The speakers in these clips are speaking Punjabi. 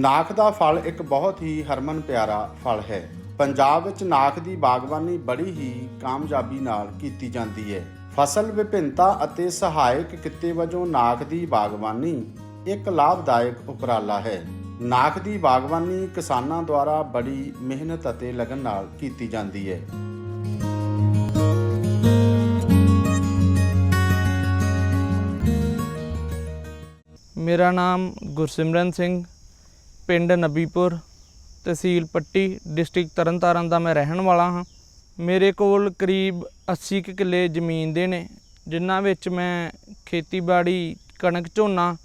ਨਾਖ ਦਾ ਫਲ ਇੱਕ ਬਹੁਤ ਹੀ ਹਰਮਨ ਪਿਆਰਾ ਫਲ ਹੈ। ਪੰਜਾਬ ਵਿੱਚ ਨਾਖ ਦੀ ਬਾਗਬਾਨੀ ਬੜੀ ਹੀ ਕਾਮਯਾਬੀ ਨਾਲ ਕੀਤੀ ਜਾਂਦੀ ਹੈ। ਫਸਲ ਵਿਭਿੰਨਤਾ ਅਤੇ ਸਹਾਇਕ ਕਿੱਤੇ ਵਜੋਂ ਨਾਖ ਦੀ ਬਾਗਬਾਨੀ ਇੱਕ ਲਾਭਦਾਇਕ ਉਪਰਾਲਾ ਹੈ। ਨਾਖ ਦੀ ਬਾਗਬਾਨੀ ਕਿਸਾਨਾਂ ਦੁਆਰਾ ਬੜੀ ਮਿਹਨਤ ਅਤੇ ਲਗਨ ਨਾਲ ਕੀਤੀ ਜਾਂਦੀ ਹੈ। ਮੇਰਾ ਨਾਮ ਗੁਰਸਿਮਰਨ ਸਿੰਘ ਪਿੰਡ ਨਬੀਪੁਰ, ਤਹਿਸੀਲ ਪੱਟੀ, ਡਿਸਟ੍ਰਿਕਟ ਤਰਨਤਾਰਨ ਦਾ ਮੈਂ ਰਹਿਣ ਵਾਲਾ ਹਾਂ। ਮੇਰੇ ਕੋਲ ਕਰੀਬ 80 ਕੁ ਕਿੱਲੇ ਜ਼ਮੀਨ ਦੇ ਨੇ, ਜਿਨ੍ਹਾਂ ਵਿੱਚ ਮੈਂ ਖੇਤੀਬਾੜੀ ਕਣਕ ਝੋਨਾ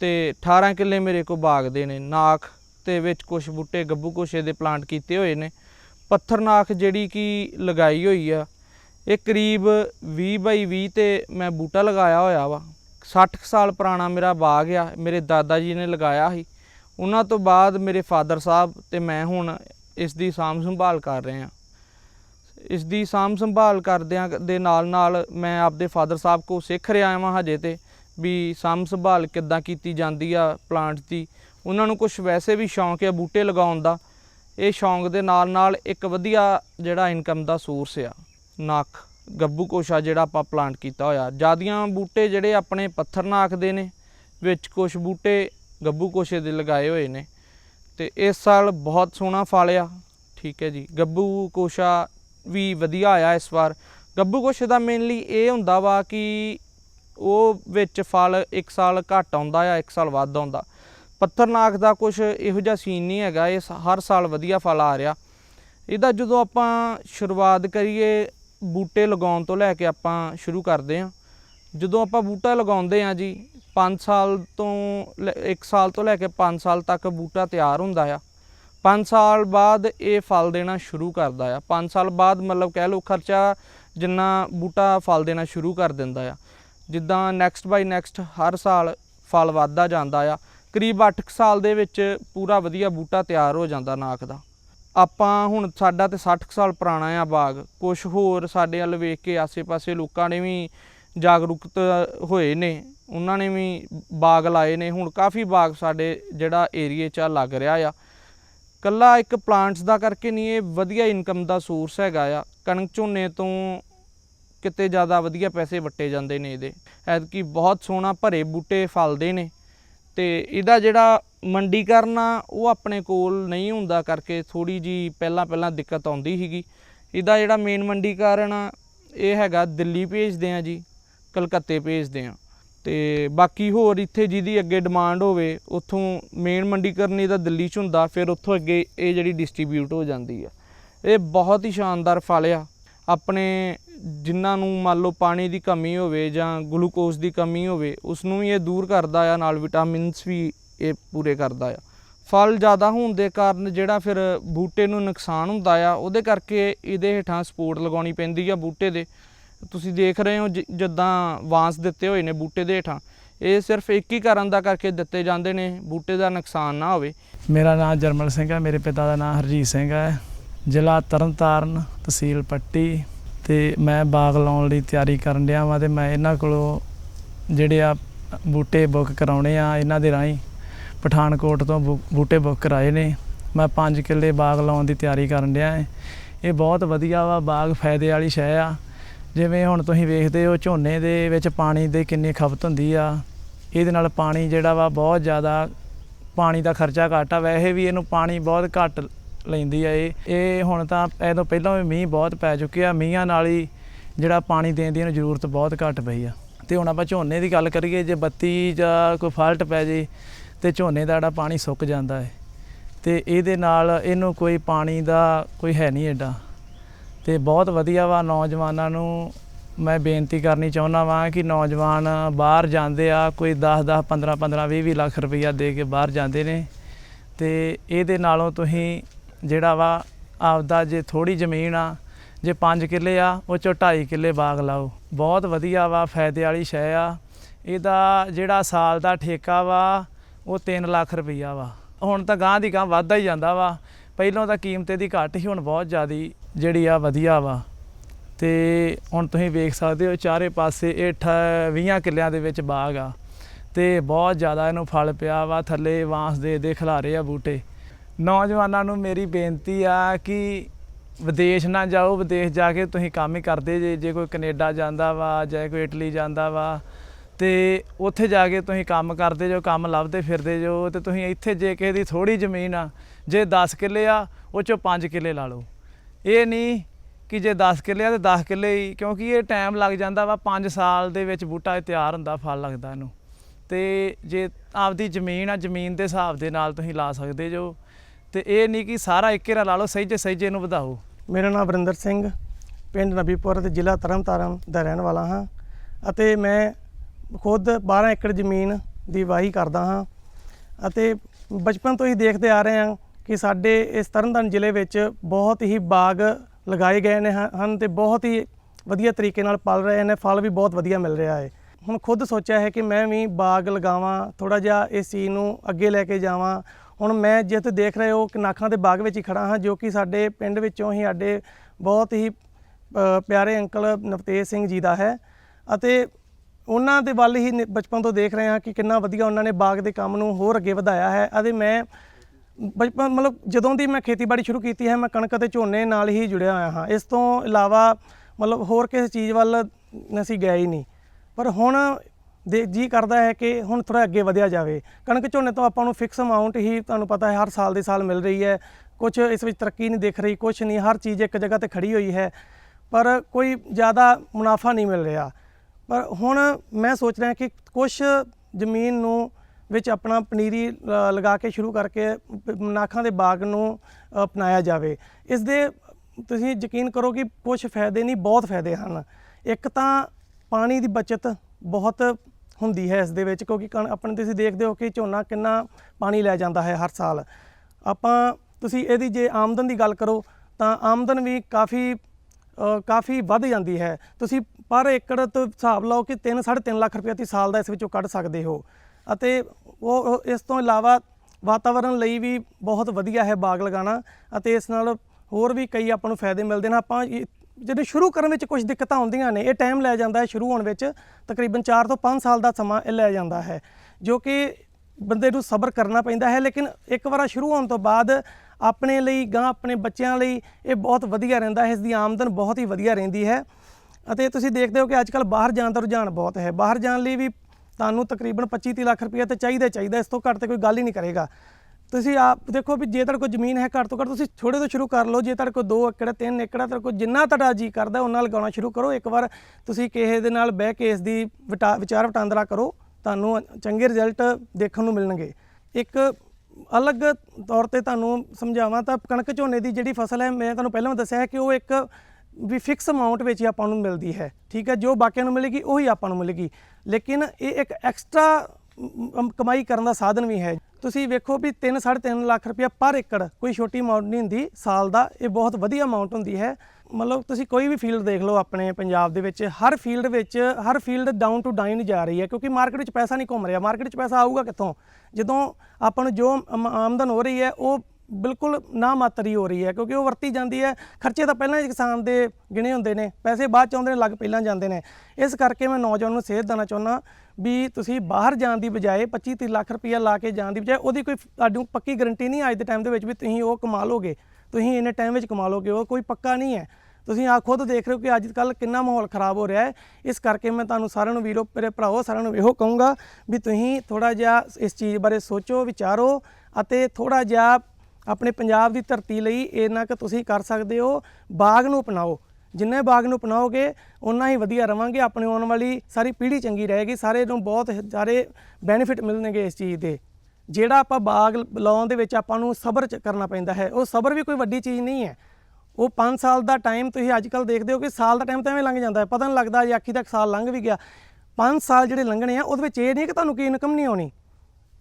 ਤੇ 18 ਕਿੱਲੇ ਮੇਰੇ ਕੋਲ ਬਾਗ ਦੇ ਨੇ। ਨਾਖ ਤੇ ਵਿੱਚ ਕੁਝ ਬੂਟੇ ਗੱਬੂ ਕੋਸ਼ੇ ਦੇ ਪਲਾਂਟ ਕੀਤੇ ਹੋਏ ਨੇ। ਪੱਥਰ ਨਾਖ ਜਿਹੜੀ ਕਿ ਲਗਾਈ ਹੋਈ ਆ, ਇਹ ਕਰੀਬ 20 ਬਾਈ 20 ਤੇ ਮੈਂ ਬੂਟਾ ਲਗਾਇਆ ਹੋਇਆ ਵਾ। 60 ਕੁ ਸਾਲ ਪੁਰਾਣਾ ਮੇਰਾ ਬਾਗ ਆ, ਮੇਰੇ ਦਾਦਾ ਜੀ ਨੇ ਲਗਾਇਆ ਸੀ। ਉਹਨਾਂ ਤੋਂ ਬਾਅਦ ਮੇਰੇ ਫਾਦਰ ਸਾਹਿਬ ਤੇ ਮੈਂ ਹੁਣ ਇਸ ਦੀ ਸਾਂਭ ਸੰਭਾਲ ਕਰ ਰਹੇ ਹਾਂ। ਇਸ ਦੀ ਸਾਂਭ ਸੰਭਾਲ ਕਰਦਿਆਂ ਦੇ ਨਾਲ ਨਾਲ ਮੈਂ ਆਪਦੇ ਫਾਦਰ ਸਾਹਿਬ ਕੋ ਸਿੱਖ ਰਿਹਾ ਹਾਂ ਹਜੇ ਤੇ ਵੀ ਸਾਂਭ ਸੰਭਾਲ ਕਿੱਦਾਂ ਕੀਤੀ ਜਾਂਦੀ ਆ ਪਲਾਂਟ ਦੀ। ਉਹਨਾਂ ਨੂੰ ਕੁਝ ਵੈਸੇ ਵੀ ਸ਼ੌਂਕ ਆ ਬੂਟੇ ਲਗਾਉਣ ਦਾ। ਇਹ ਸ਼ੌਂਕ ਦੇ ਨਾਲ ਨਾਲ ਇੱਕ ਵਧੀਆ ਜਿਹੜਾ ਇਨਕਮ ਦਾ ਸੋਰਸ ਆ, ਨੱਖ ਗੱਬੂ ਕੋਸ਼ਾ ਜਿਹੜਾ ਆਪਾਂ ਪਲਾਂਟ ਕੀਤਾ ਹੋਇਆ। ਜਿਆਦੀਆਂ ਬੂਟੇ ਜਿਹੜੇ ਆਪਣੇ ਪੱਥਰ ਨਾਖ ਦੇ ਨੇ, ਵਿੱਚ ਕੁਝ ਬੂਟੇ ਗੱਬੂ ਕੋਸ਼ੇ ਦੇ ਲਗਾਏ ਹੋਏ ਨੇ। ਤੇ ਇਸ ਸਾਲ ਬਹੁਤ ਸੋਹਣਾ ਫਲ ਆ। ਠੀਕ ਹੈ ਜੀ। ਗੱਬੂ ਕੋਸ਼ਾ ਵੀ ਵਧੀਆ ਆਇਆ ਇਸ ਵਾਰ। ਗੱਬੂ ਕੋਸ਼ੇ ਦਾ ਮੇਨਲੀ ਇਹ ਹੁੰਦਾ ਵਾ ਕਿ ਉਹ ਵਿੱਚ ਫਲ ਇੱਕ ਸਾਲ ਘੱਟ ਆਉਂਦਾ ਆ, ਇੱਕ ਸਾਲ ਵੱਧ ਆਉਂਦਾ। ਪੱਥਰਨਾਕ ਦਾ ਕੁਝ ਇਹੋ ਜਿਹਾ ਸੀਨ ਨਹੀਂ ਹੈਗਾ। ਇਹ ਸ- ਹਰ ਸਾਲ ਵਧੀਆ ਫਲ ਆ ਰਿਹਾ। ਇਹਦਾ ਜਦੋਂ ਆਪਾਂ ਸ਼ੁਰੂਆਤ ਕਰੀਏ, ਬੂਟੇ ਲਗਾਉਣ ਤੋਂ ਲੈ ਕੇ ਆਪਾਂ ਸ਼ੁਰੂ ਕਰਦੇ ਹਾਂ ਜਦੋਂ ਆਪਾਂ ਬੂਟਾ ਲਗਾਉਂਦੇ ਹਾਂ ਜੀ 5 ਸਾਲ ਤੋਂ 1 ਸਾਲ ਤੋਂ ਲੈ ਕੇ 5 ਸਾਲ ਤੱਕ ਬੂਟਾ ਤਿਆਰ ਹੁੰਦਾ ਆ। 5 ਸਾਲ ਬਾਅਦ ਇਹ ਫਲ ਦੇਣਾ ਸ਼ੁਰੂ ਕਰਦਾ ਆ। 5 ਸਾਲ ਬਾਅਦ ਮਤਲਬ ਕਹਿ ਲਓ ਖਰਚਾ ਜਿੰਨਾ ਬੂਟਾ ਫਲ ਦੇਣਾ ਸ਼ੁਰੂ ਕਰ ਦਿੰਦਾ ਆ। ਜਿੱਦਾਂ ਨੈਕਸਟ ਬਾਈ ਨੈਕਸਟ ਹਰ ਸਾਲ ਫਲ ਵੱਧਦਾ ਜਾਂਦਾ ਆ। ਕਰੀਬ 8 ਸਾਲ ਦੇ ਵਿੱਚ ਪੂਰਾ ਵਧੀਆ ਬੂਟਾ ਤਿਆਰ ਹੋ ਜਾਂਦਾ ਨਾਕ ਦਾ। ਆਪਾਂ ਹੁਣ ਸਾਡਾ ਤੇ 60 ਕੁ ਸਾਲ ਪੁਰਾਣਾ ਆ ਬਾਗ। ਕੁਝ ਹੋਰ ਸਾਡੇ ਵੱਲ ਵੇਖ ਕੇ ਆਸੇ-ਪਾਸੇ ਲੋਕਾਂ ਨੇ ਵੀ ਜਾਗਰੂਕਤ ਹੋਏ ਨੇ। ਉਹਨਾਂ ਨੇ ਵੀ ਬਾਗ ਲਾਏ ਨੇ। ਹੁਣ ਕਾਫੀ ਬਾਗ ਸਾਡੇ ਜਿਹੜਾ ਏਰੀਏ 'ਚ ਆ, ਲੱਗ ਰਿਹਾ ਆ। ਕੱਲਾ ਇੱਕ ਪਲਾਂਟਸ ਦਾ ਕਰਕੇ ਨਹੀਂ, ਇਹ ਵਧੀਆ ਇਨਕਮ ਦਾ ਸੋਰਸ ਹੈਗਾ ਆ। ਕਣਕ ਝੋਨੇ ਤੋਂ ਕਿਤੇ ਜ਼ਿਆਦਾ ਵਧੀਆ ਪੈਸੇ ਵੱਟੇ ਜਾਂਦੇ ਨੇ ਇਹਦੇ। ਐਤਕੀ ਬਹੁਤ ਸੋਹਣਾ ਭਰੇ ਬੂਟੇ ਫਲਦੇ ਨੇ। ਤੇ ਇਹਦਾ ਜਿਹੜਾ ਮੰਡੀਕਰਨ ਆ, ਉਹ ਆਪਣੇ ਕੋਲ ਨਹੀਂ ਹੁੰਦਾ ਕਰਕੇ ਥੋੜੀ ਜੀ ਪਹਿਲਾਂ ਪਹਿਲਾਂ ਦਿੱਕਤ ਆਉਂਦੀ ਸੀਗੀ। ਇਹਦਾ ਜਿਹੜਾ ਮੇਨ ਮੰਡੀਕਰਨ ਆ, ਇਹ ਹੈਗਾ ਦਿੱਲੀ ਭੇਜਦੇ ਆ ਜੀ। ਕਲਕੱਤੇ ਭੇਜਦੇ ਆ ਤੇ ਬਾਕੀ ਹੋਰ ਇੱਥੇ ਜਿਹਦੀ ਅੱਗੇ ਡਿਮਾਂਡ ਹੋਵੇ, ਉੱਥੋਂ ਮੇਨ ਮੰਡੀਕਰਨ ਇਹਦਾ ਦਿੱਲੀ 'ਚ ਹੁੰਦਾ, ਫਿਰ ਉੱਥੋਂ ਅੱਗੇ ਇਹ ਜਿਹੜੀ ਡਿਸਟ੍ਰੀਬਿਊਟ ਹੋ ਜਾਂਦੀ ਆ। ਇਹ ਬਹੁਤ ਹੀ ਸ਼ਾਨਦਾਰ ਫਲ ਆ। ਆਪਣੇ ਜਿਨ੍ਹਾਂ ਨੂੰ ਮੰਨ ਲਓ ਪਾਣੀ ਦੀ ਕਮੀ ਹੋਵੇ ਜਾਂ ਗਲੂਕੋਜ਼ ਦੀ ਕਮੀ ਹੋਵੇ ਉਸ ਨੂੰ ਵੀ ਇਹ ਦੂਰ ਕਰਦਾ ਆ, ਨਾਲ ਵਿਟਾਮਿਨਸ ਵੀ ਇਹ ਪੂਰੇ ਕਰਦਾ ਆ। ਫਲ ਜ਼ਿਆਦਾ ਹੋਣ ਦੇ ਕਾਰਨ ਜਿਹੜਾ ਫਿਰ ਬੂਟੇ ਨੂੰ ਨੁਕਸਾਨ ਹੁੰਦਾ ਆ, ਉਹਦੇ ਕਰਕੇ ਇਹਦੇ ਹੇਠਾਂ ਸਪੋਰਟ ਲਗਾਉਣੀ ਪੈਂਦੀ ਆ ਬੂਟੇ ਦੇ। ਤੁਸੀਂ ਦੇਖ ਰਹੇ ਹੋ ਜ- ਜਿੱਦਾਂ ਵਾਂਸ ਦਿੱਤੇ ਹੋਏ ਨੇ ਬੂਟੇ ਦੇ ਹੇਠਾਂ। ਇਹ ਸਿਰਫ ਇੱਕ ਹੀ ਕਾਰਨ ਦਾ ਕਰਕੇ ਦਿੱਤੇ ਜਾਂਦੇ ਨੇ, ਬੂਟੇ ਦਾ ਨੁਕਸਾਨ ਨਾ ਹੋਵੇ। ਮੇਰਾ ਨਾਮ ਜਰਮਲ ਸਿੰਘ ਹੈ, ਮੇਰੇ ਪਿਤਾ ਦਾ ਨਾਮ ਹਰਜੀਤ ਸਿੰਘ ਹੈ। ਜ਼ਿਲ੍ਹਾ ਤਰਨਤਾਰਨ, ਤਹਿਸੀਲ ਪੱਟੀ ਤੇ ਮੈਂ ਬਾਗ ਲਾਉਣ ਲਈ ਤਿਆਰੀ ਕਰਨ ਡਿਆ ਵਾਂ ਤੇ ਮੈਂ ਇਹਨਾਂ ਕੋਲੋਂ ਜਿਹੜੇ ਆ ਬੂਟੇ ਬੁੱਕ ਕਰਾਉਣੇ ਆ, ਇਹਨਾਂ ਦੇ ਰਾਹੀਂ ਪਠਾਨਕੋਟ ਤੋਂ ਬੂ- ਬੂਟੇ ਬੁੱਕ ਕਰਾਏ ਨੇ। ਮੈਂ 5 ਕਿੱਲੇ ਬਾਗ ਲਾਉਣ ਦੀ ਤਿਆਰੀ ਕਰਨ ਡਿਆ ਇਹ ਬਹੁਤ ਵਧੀਆ ਵਾ, ਬਾਗ ਫਾਇਦੇ ਵਾਲੀ ਸ਼ੈ ਆ। ਜਿਵੇਂ ਹੁਣ ਤੁਸੀਂ ਵੇਖਦੇ ਹੋ ਝੋਨੇ ਦੇ ਵਿੱਚ ਪਾਣੀ ਦੇ ਕਿੰਨੀ ਖਪਤ ਹੁੰਦੀ ਆ, ਇਹਦੇ ਨਾਲ ਪਾਣੀ ਜਿਹੜਾ ਵਾ ਬਹੁਤ ਜ਼ਿਆਦਾ ਪਾਣੀ ਦਾ ਖਰਚਾ ਘੱਟ ਆ, ਵੈਸੇ ਵੀ ਇਹਨੂੰ ਪਾਣੀ ਬਹੁਤ ਘੱਟ ਲੈਂਦੀ ਆ ਇਹ। ਇਹ ਹੁਣ ਤਾਂ ਇਹ ਤੋਂ ਪਹਿਲਾਂ ਵੀ ਮੀਂਹ ਬਹੁਤ ਪੈ ਚੁੱਕਿਆ, ਮੀਂਹਾਂ ਨਾਲ ਹੀ ਜਿਹੜਾ ਪਾਣੀ ਦੇਣ ਦੀ ਇਹਨੂੰ ਜ਼ਰੂਰਤ ਬਹੁਤ ਘੱਟ ਪਈ ਆ। ਤੇ ਹੁਣ ਆਪਾਂ ਝੋਨੇ ਦੀ ਗੱਲ ਕਰੀਏ, ਜੇ ਬੱਤੀ ਜਾਂ ਕੋਈ ਫਾਲਟ ਪੈ ਜੇ ਤੇ ਝੋਨੇ ਦਾ ਜਿਹੜਾ ਪਾਣੀ ਸੁੱਕ ਜਾਂਦਾ ਹੈ ਤੇ ਇਹਦੇ ਨਾਲ ਇਹਨੂੰ ਕੋਈ ਪਾਣੀ ਦਾ ਕੋਈ ਹੈ ਨਹੀਂ ਐਡਾ ਤੇ ਬਹੁਤ ਵਧੀਆ ਵਾ, ਨੌਜਵਾਨਾਂ ਨੂੰ ਮੈਂ ਬੇਨਤੀ ਕਰਨੀ ਚਾਹੁੰਦਾ ਵਾਂ ਕਿ ਨੌਜਵਾਨ ਬਾਹਰ ਜਾਂਦੇ ਆ, ਕੋਈ 10 10 15 15 20 20 ਲੱਖ ਰੁਪਈਆ ਦੇ ਕੇ ਬਾਹਰ ਜਾਂਦੇ ਨੇ। ਤੇ ਇਹਦੇ ਨਾਲੋਂ ਤੁਸੀਂ ਜਿਹੜਾ ਵਾ, ਆਪਦਾ ਜੇ ਥੋੜੀ ਜ਼ਮੀਨ ਆ, ਜੇ 5 ਕਿੱਲੇ ਆ, ਉਹ ਚੋਂ 2.5 ਕਿੱਲੇ ਬਾਗ ਲਾਓ। ਬਹੁਤ ਵਧੀਆ ਵਾ, ਫਾਇਦੇ ਵਾਲੀ ਸ਼ੈ ਆ। ਇਹਦਾ ਜਿਹੜਾ ਸਾਲ ਦਾ ਠੇਕਾ ਵਾ, ਉਹ 3 ਲੱਖ ਰੁਪਈਆ ਵਾ। ਹੁਣ ਤਾਂ ਗਾਂ ਦੀ ਗਾਂ ਵੱਧਦਾ ਹੀ ਜਾਂਦਾ ਵਾ। ਪਹਿਲਾਂ ਤਾਂ ਕੀਮਤ ਇਹਦੀ ਘੱਟ ਸੀ, ਹੁਣ ਬਹੁਤ ਜ਼ਿਆਦੀ ਜਿਹੜੀ ਆ ਵਧੀਆ ਵਾ। ਤੇ ਹੁਣ ਤੁਸੀਂ ਵੇਖ ਸਕਦੇ ਹੋ ਚਾਰੇ ਪਾਸੇ ਇਹ 20 ਕਿੱਲਿਆਂ ਦੇ ਵਿੱਚ ਬਾਗ ਆ। ਤੇ ਬਹੁਤ ਜ਼ਿਆਦਾ ਇਹਨੂੰ ਫਲ ਪਿਆ ਵਾ, ਥੱਲੇ ਵਾਂਸ ਦੇ ਦੇ ਖਿਲਾਰੇ ਆ ਬੂਟੇ। ਨੌਜਵਾਨਾਂ ਨੂੰ ਮੇਰੀ ਬੇਨਤੀ ਆ ਕਿ ਵਿਦੇਸ਼ ਨਾ ਜਾਓ, ਵਿਦੇਸ਼ ਜਾ ਕੇ ਤੁਸੀਂ ਕੰਮ ਹੀ ਕਰਦੇ ਜੇ। ਜੇ ਕੋਈ ਕੈਨੇਡਾ ਜਾਂਦਾ ਵਾ, ਜਾਂ ਕੋਈ ਇਟਲੀ ਜਾਂਦਾ ਵਾ, ਤੇ ਉੱਥੇ ਜਾ ਕੇ ਤੁਸੀਂ ਕੰਮ ਕਰਦੇ ਜੋ, ਕੰਮ ਲੱਭਦੇ ਫਿਰਦੇ ਜੋ, ਤੇ ਤੁਸੀਂ ਇੱਥੇ ਜੇ ਕਿਸੇ ਦੀ ਥੋੜੀ ਜ਼ਮੀਨ ਆ, ਜੇ 10 ਕਿੱਲੇ ਆ, ਉਹ ਚੋਂ 5 ਕਿੱਲੇ ਲਾ ਲਓ। ਇਹ ਨਹੀਂ ਕਿ ਜੇ 10 ਕਿੱਲੇ ਆ ਤੇ 10 ਕਿੱਲੇ ਹੀ, ਕਿਉਂਕਿ ਇਹ ਟਾਈਮ ਲੱਗ ਜਾਂਦਾ ਵਾ 5 ਸਾਲ ਦੇ ਵਿੱਚ ਬੂਟਾ ਇਹ ਤਿਆਰ ਹੁੰਦਾ, ਫਲ ਲੱਗਦਾ ਇਹਨੂੰ। ਤੇ ਜੇ ਆਪਦੀ ਜ਼ਮੀਨ ਆ, ਜ਼ਮੀਨ ਦੇ ਹਿਸਾਬ ਦੇ ਨਾਲ ਤੁਸੀਂ ਲਾ ਸਕਦੇ ਜੋ। ਤੇ ਇਹ ਨਹੀਂ ਕਿ ਸਾਰਾ ਇੱਕੇਰਾ ਲਾ ਲਓ ਸਹੀਜੇ ਸਹੀਜੇ ਨੂੰ ਵਧਾਓ। ਮੇਰਾ ਨਾਮ ਵਰਿੰਦਰ ਸਿੰਘ, ਪਿੰਡ ਨਬੀਪੁਰ ਤੇ ਜ਼ਿਲ੍ਹਾ ਤਰਨਤਾਰਨ ਦਾ ਰਹਿਣ ਵਾਲਾ ਹਾਂ। ਅਤੇ ਮੈਂ ਖੁਦ 12 ਏਕੜ ਜ਼ਮੀਨ ਦੀ ਵਾਹੀ ਕਰਦਾ ਹਾਂ। ਅਤੇ ਬਚਪਨ ਤੋਂ ਹੀ ਦੇਖਦੇ ਆ ਰਹੇ ਹਾਂ ਕਿ ਸਾਡੇ ਇਸ ਤਰਨਤਾਰਨ ਜ਼ਿਲ੍ਹੇ ਵਿੱਚ ਬਹੁਤ ਹੀ ਬਾਗ ਲਗਾਏ ਗਏ ਨੇ ਹਨ ਤੇ ਬਹੁਤ ਹੀ ਵਧੀਆ ਤਰੀਕੇ ਨਾਲ ਪਲ ਰਹੇ ਨੇ, ਫਲ ਵੀ ਬਹੁਤ ਵਧੀਆ ਮਿਲ ਰਿਹਾ ਹੈ। ਹੁਣ ਖੁਦ ਸੋਚਿਆ ਹੈ ਕਿ ਮੈਂ ਵੀ ਬਾਗ ਲਗਾਵਾਂ ਥੋੜਾ ਜਿਹਾ ਇਸ ਚੀਜ਼ ਨੂੰ ਅੱਗੇ ਲੈ ਕੇ ਜਾਵਾਂ। ਹੁਣ ਮੈਂ ਜਿੱਥੇ ਦੇਖ ਰਹੇ ਹੋ ਕਿ ਨਾਖਾਂ ਦੇ ਬਾਗ ਵਿੱਚ ਹੀ ਖੜਾ ਹਾਂ, ਜੋ ਕਿ ਸਾਡੇ ਪਿੰਡ ਵਿੱਚੋਂ ਹੀ ਸਾਡੇ ਬਹੁਤ ਹੀ ਪਿਆਰੇ ਅੰਕਲ ਨਵਤੇਜ ਸਿੰਘ ਜੀ ਦਾ ਹੈ। ਅਤੇ ਉਹਨਾਂ ਦੇ ਵੱਲ ਹੀ ਨ- ਬਚਪਨ ਤੋਂ ਦੇਖ ਰਹੇ ਹਾਂ ਕਿ ਕਿੰਨਾ ਵਧੀਆ ਉਹਨਾਂ ਨੇ ਬਾਗ ਦੇ ਕੰਮ ਨੂੰ ਹੋਰ ਅੱਗੇ ਵਧਾਇਆ ਹੈ। ਅਤੇ ਮੈਂ ਬਚਪਨ ਮਤਲਬ ਜਦੋਂ ਦੀ ਮੈਂ ਖੇਤੀਬਾੜੀ ਸ਼ੁਰੂ ਕੀਤੀ ਹੈ, ਮੈਂ ਕਣਕ ਅਤੇ ਝੋਨੇ ਨਾਲ ਹੀ ਜੁੜਿਆ ਹੋਇਆ ਹਾਂ। ਇਸ ਤੋਂ ਇਲਾਵਾ ਮਤਲਬ ਹੋਰ ਕਿਸੇ ਚੀਜ਼ ਵੱਲ ਅਸੀਂ ਗਏ ਹੀ ਨਹੀਂ। ਪਰ ਹੁਣ ਦੇ ਜੀ ਕਰਦਾ ਹੈ ਕਿ ਹੁਣ ਥੋੜਾ ਅੱਗੇ ਵਧਿਆ ਜਾਵੇ। ਕਣਕ ਝੋਨੇ ਤੋਂ ਆਪਾਂ ਨੂੰ ਫਿਕਸ ਅਮਾਉਂਟ ਹੀ ਤੁਹਾਨੂੰ ਪਤਾ ਹੈ, ਹਰ ਸਾਲ ਦੇ ਸਾਲ ਮਿਲ ਰਹੀ ਹੈ। ਕੁਝ ਇਸ ਵਿੱਚ ਤਰੱਕੀ ਨਹੀਂ ਦਿਖ ਰਹੀ ਕੁਝ ਨਹੀਂ, ਹਰ ਚੀਜ਼ ਇੱਕ ਜਗ੍ਹਾ ਤੇ ਖੜੀ ਹੋਈ ਹੈ। ਪਰ ਕੋਈ ਜ਼ਿਆਦਾ ਮੁਨਾਫਾ ਨਹੀਂ ਮਿਲ ਰਿਹਾ। ਪਰ ਹੁਣ ਮੈਂ ਸੋਚ ਰਿਹਾ ਕਿ ਕੁਝ ਜ਼ਮੀਨ ਨੂੰ ਵਿੱਚ ਆਪਣਾ ਪਨੀਰੀ ਅ, ਲਗਾ ਕੇ ਸ਼ੁਰੂ ਕਰਕੇ ਨਾਖਾਂ ਦੇ ਬਾਗ ਨੂੰ ਅਪਣਾਇਆ ਜਾਵੇ। ਇਸ ਦੇ ਤੁਸੀਂ ਯਕੀਨ ਕਰੋ ਕਿ ਕੁਝ ਫਾਇਦੇ ਨਹੀਂ ਬਹੁਤ ਫਾਇਦੇ ਹਨ। ਇੱਕ ਤਾਂ ਪਾਣੀ ਦੀ ਬਚਤ ਬਹੁਤ ਹੁੰਦੀ ਹੈ ਇਸ ਦੇ ਵਿੱਚ ਕਿਉਂਕਿ ਕਣ- ਆਪਣੇ ਤੁਸੀਂ ਦੇਖਦੇ ਹੋ ਕਿ ਝੋਨਾ ਕਿੰਨਾ ਪਾਣੀ ਲੈ ਜਾਂਦਾ ਹੈ ਹਰ ਸਾਲ। ਆਪਾਂ ਤੁਸੀਂ ਇਹਦੀ ਜੇ ਆਮਦਨ ਦੀ ਗੱਲ ਕਰੋ ਤਾਂ ਆਮਦਨ ਵੀ ਕਾਫੀ ਕਾਫੀ ਵੱਧ ਜਾਂਦੀ ਹੈ। ਤੁਸੀਂ ਪਰ ਏਕੜ ਤੋਂ ਹਿਸਾਬ ਲਾਓ ਕਿ 3 3.5 ਲੱਖ ਰੁਪਏ ਤੁਸੀਂ ਸਾਲ ਦਾ ਇਸ ਵਿੱਚੋਂ ਕੱਢ ਸਕਦੇ ਹੋ। ਅਤੇ ਉਹ ਇਸ ਤੋਂ ਇਲਾਵਾ ਵਾਤਾਵਰਣ ਲਈ ਵੀ ਬਹੁਤ ਵਧੀਆ ਹੈ ਬਾਗ ਲਗਾਉਣਾ ਅਤੇ ਇਸ ਨਾਲ ਹੋਰ ਵੀ ਕਈ ਆਪਾਂ ਨੂੰ ਫਾਇਦੇ ਮਿਲਦੇ ਨੇ। ਆਪਾਂ ਇਹ- ਜਿਹੜੇ ਸ਼ੁਰੂ ਕਰਨ ਵਿੱਚ ਕੁਝ ਦਿੱਕਤਾਂ ਆਉਂਦੀਆਂ ਨੇ, ਇਹ ਟਾਈਮ ਲੈ ਜਾਂਦਾ ਹੈ ਸ਼ੁਰੂ ਹੋਣ ਵਿੱਚ। ਤਕਰੀਬਨ 4 ਤੋਂ 5 ਸਾਲ ਦਾ ਸਮਾਂ ਇਹ ਲੈ ਜਾਂਦਾ ਹੈ, ਜੋ ਕਿ ਬੰਦੇ ਨੂੰ ਸਬਰ ਕਰਨਾ ਪੈਂਦਾ ਹੈ। ਲੇਕਿਨ ਇੱਕ ਵਾਰ ਸ਼ੁਰੂ ਹੋਣ ਤੋਂ ਬਾਅਦ ਆਪਣੇ ਲਈ ਗਾਂ ਆਪਣੇ ਬੱਚਿਆਂ ਲਈ ਇਹ ਬਹੁਤ ਵਧੀਆ ਰਹਿੰਦਾ ਹੈ। ਇਸ ਦੀ ਆਮਦਨ ਬਹੁਤ ਹੀ ਵਧੀਆ ਰਹਿੰਦੀ ਹੈ। ਅਤੇ ਤੁਸੀਂ ਦੇਖਦੇ ਹੋ ਕਿ ਅੱਜ ਕੱਲ ਬਾਹਰ ਜਾਣ ਦਾ ਰੁਝਾਨ ਬਹੁਤ ਹੈ। ਬਾਹਰ ਜਾਣ ਲਈ ਵੀ ਤੁਹਾਨੂੰ ਤਕਰੀਬਨ 25 30 ਲੱਖ ਰੁਪਏ ਤੇ ਚਾਹੀਦਾ ਚਾਹੀਦਾ ਇਸ ਤੋਂ ਘੱਟ ਤੇ ਕੋਈ ਗੱਲ ਹੀ ਨਹੀਂ ਕਰੇਗਾ। ਤੁਸੀਂ ਆਪ ਦੇਖੋ ਵੀ ਜੇ ਤੁਹਾਡੇ ਕੋਲ ਜ਼ਮੀਨ ਹੈ ਘੱਟ ਤੋਂ ਘੱਟ ਤੁਸੀਂ ਥੋੜੇ ਤੋਂ ਸ਼ੁਰੂ ਕਰ ਲਓ ਜੇ ਤੁਹਾਡੇ ਕੋਲ 2 ਏਕੜ 3 ਏਕੜ ਆ, ਤੁਹਾਡੇ ਕੋਲ ਜਿੰਨਾ ਤੁਹਾਡਾ ਜੀ ਕਰਦਾ ਉਹਨਾਂ ਲਗਾਉਣਾ ਸ਼ੁਰੂ ਕਰੋ। ਇੱਕ ਵਾਰ ਤੁਸੀਂ ਕਿਸੇ ਦੇ ਨਾਲ ਬਹਿ ਕੇ ਇਸ ਦੀ ਵਿਟਾ- ਵਿਚਾਰ ਵਟਾਂਦਰਾ ਕਰੋ ਤੁਹਾਨੂੰ ਚੰਗੇ ਰਿਜ਼ਲਟ ਦੇਖਣ ਨੂੰ ਮਿਲਣਗੇ। ਇੱਕ ਅਲੱਗ ਤੌਰ ਤੇ ਤੁਹਾਨੂੰ ਸਮਝਾਵਾਂ ਤਾਂ ਕਣਕ ਝੋਨੇ ਦੀ ਜਿਹੜੀ ਫਸਲ ਹੈ ਮੈਂ ਤੁਹਾਨੂੰ ਪਹਿਲਾਂ ਦੱਸਿਆ ਹੈ ਕਿ ਉਹ ਇੱਕ ਵੀ ਫਿਕਸ ਅਮਾਉਂਟ ਵਿੱਚ ਹੀ ਆਪਾਂ ਨੂੰ ਮਿਲਦੀ ਹੈ, ਠੀਕ ਹੈ? ਜੋ ਬਾਕੀਆਂ ਨੂੰ ਮਿਲੇਗੀ, ਉਹੀ ਆਪਾਂ ਨੂੰ ਮਿਲੇਗੀ। ਲੇਕਿਨ ਇਹ ਇੱਕ ਐਕਸਟਰਾ ਕਮਾਈ ਕਰਨ ਦਾ ਸਾਧਨ ਵੀ ਹੈ। ਤੁਸੀਂ ਵੇਖੋ ਵੀ 3 3.5 ਲੱਖ ਰੁਪਇਆ ਪਰ ਏਕੜ ਕੋਈ ਛੋਟੀ ਅਮਾਉਂਟ ਨਹੀਂ ਹੁੰਦੀ ਸਾਲ ਦਾ, ਇਹ ਬਹੁਤ ਵਧੀਆ ਅਮਾਉਂਟ ਹੁੰਦੀ ਹੈ। ਮਤਲਬ ਤੁਸੀਂ ਕੋਈ ਵੀ ਫੀਲਡ ਦੇਖ ਲਓ ਆਪਣੇ ਪੰਜਾਬ ਦੇ ਵਿੱਚ, ਹਰ ਫੀਲਡ ਵਿੱਚ, ਹਰ ਫੀਲਡ ਡਾਊਨ ਟੂ ਡਾਈਨ ਜਾ ਰਹੀ ਹੈ, ਕਿਉਂਕਿ ਮਾਰਕੀਟ ਵਿੱਚ ਪੈਸਾ ਨਹੀਂ ਘੁੰਮ ਰਿਹਾ। ਮਾਰਕੀਟ ਵਿੱਚ ਪੈਸਾ ਆਊਗਾ ਕਿੱਥੋਂ? ਜਦੋਂ ਆਪਾਂ ਨੂੰ ਜੋ ਆਮਦਨ ਹੋ ਰਹੀ ਹੈ, ਉਹ ਬਿਲਕੁਲ ਨਾ ਮਾਤਰੀ ਹੋ ਰਹੀ ਹੈ, ਕਿਉਂਕਿ ਉਹ ਵਰਤੀ ਜਾਂਦੀ ਹੈ। ਖਰਚੇ ਤਾਂ ਪਹਿਲਾਂ ਹੀ ਕਿਸਾਨ ਦੇ ਗਿਣੇ ਹੁੰਦੇ ਨੇ, ਪੈਸੇ ਬਾਅਦ ਚ ਆਉਂਦੇ ਨੇ, ਲੱਗ ਪਹਿਲਾਂ ਜਾਂਦੇ ਨੇ। ਇਸ ਕਰਕੇ ਮੈਂ ਨੌਜਵਾਨ ਨੂੰ ਸੇਧ ਦੇਣਾ ਚਾਹੁੰਦਾ ਵੀ ਤੁਸੀਂ ਬਾਹਰ ਜਾਣ ਦੀ ਬਜਾਏ 25 30 ਲੱਖ ਰੁਪਇਆ ਲਾ ਕੇ ਜਾਣ ਦੀ ਬਜਾਏ ਉਹਦੀ ਕੋਈ ਤੁਹਾਨੂੰ ਪੱਕੀ ਗਰੰਟੀ ਨਹੀਂ ਅੱਜ ਦੇ ਟਾਈਮ ਦੇ ਵਿੱਚ ਵੀ ਤੁਸੀਂ ਉਹ ਕਮਾ ਲੋਗੇ। ਤੁਸੀਂ ਇੰਨੇ ਟਾਈਮ ਵਿੱਚ ਕਮਾ ਲੋਗੇ, ਉਹ ਕੋਈ ਪੱਕਾ ਨਹੀਂ ਹੈ। ਤੁਸੀਂ ਆ ਖੁਦ ਦੇਖ ਰਹੇ ਹੋ ਕਿ ਅੱਜ ਕੱਲ ਕਿੰਨਾ ਮਾਹੌਲ ਖਰਾਬ ਹੋ ਰਿਹਾ ਹੈ। ਇਸ ਕਰਕੇ ਮੈਂ ਤੁਹਾਨੂੰ ਸਾਰਿਆਂ ਨੂੰ ਵੀਰੋ, ਮੇਰੇ ਭਰਾਓ ਸਾਰਿਆਂ ਨੂੰ ਇਹੋ ਕਹੂੰਗਾ ਵੀ ਤੁਸੀਂ ਥੋੜਾ ਜਿਹਾ ਇਸ ਚੀਜ਼ ਬਾਰੇ ਸੋਚੋ, ਵਿਚਾਰੋ ਅਤੇ ਥੋੜਾ ਜਿਹਾ ਆਪਣੇ ਪੰਜਾਬ ਦੀ ਧਰਤੀ ਲਈ ਇੰਨਾ ਕਿ ਤੁਸੀਂ ਕਰ ਸਕਦੇ ਹੋ। ਬਾਗ ਨੂੰ ਅਪਣਾਓ। ਜਿੰਨੇ ਬਾਗ ਨੂੰ ਅਪਣਾਓਗੇ ਉਨਾ ਹੀ ਵਧੀਆ ਰਵਾਂਗੇ। ਆਪਣੀ ਆਉਣ ਵਾਲੀ ਸਾਰੀ ਪੀੜ੍ਹੀ ਚੰਗੀ ਰਹੇਗੀ। ਸਾਰੇ ਨੂੰ ਬਹੁਤ ਸਾਰੇ ਬੈਨੀਫਿਟ ਮਿਲਣਗੇ ਇਸ ਚੀਜ਼ ਦੇ। ਜਿਹੜਾ ਆਪਾਂ ਬਾਗ ਲਾਉਣ ਦੇ ਵਿੱਚ ਆਪਾਂ ਨੂੰ ਸਬਰ ਕਰਨਾ ਪੈਂਦਾ ਹੈ। ਉਹ ਸਬਰ ਵੀ ਕੋਈ ਵੱਡੀ ਚੀਜ਼ ਨਹੀਂ ਹੈ। ਉਹ 5 ਸਾਲ ਦਾ ਟਾਈਮ ਤੁਸੀਂ ਅੱਜ ਕੱਲ ਦੇਖਦੇ ਹੋ ਕਿ ਸਾਲ ਦਾ ਟਾਈਮ ਤਾਂ ਐਵੇਂ ਲੰਘ ਜਾਂਦਾ ਹੈ। ਪਤਾ ਨਹੀਂ ਲੱਗਦਾ ਜੇ ਆਖੀ ਤੱਕ ਸਾਲ ਲੰਘ ਵੀ ਗਿਆ। 5 ਸਾਲ ਜਿਹੜੇ ਲੰਘਣੇ ਆ, ਉਹਦੇ ਵਿੱਚ ਇਹ ਨਹੀਂ ਕਿ ਤੁਹਾਨੂੰ ਕੋਈ ਇਨਕਮ ਨਹੀਂ ਆਉਣੀ।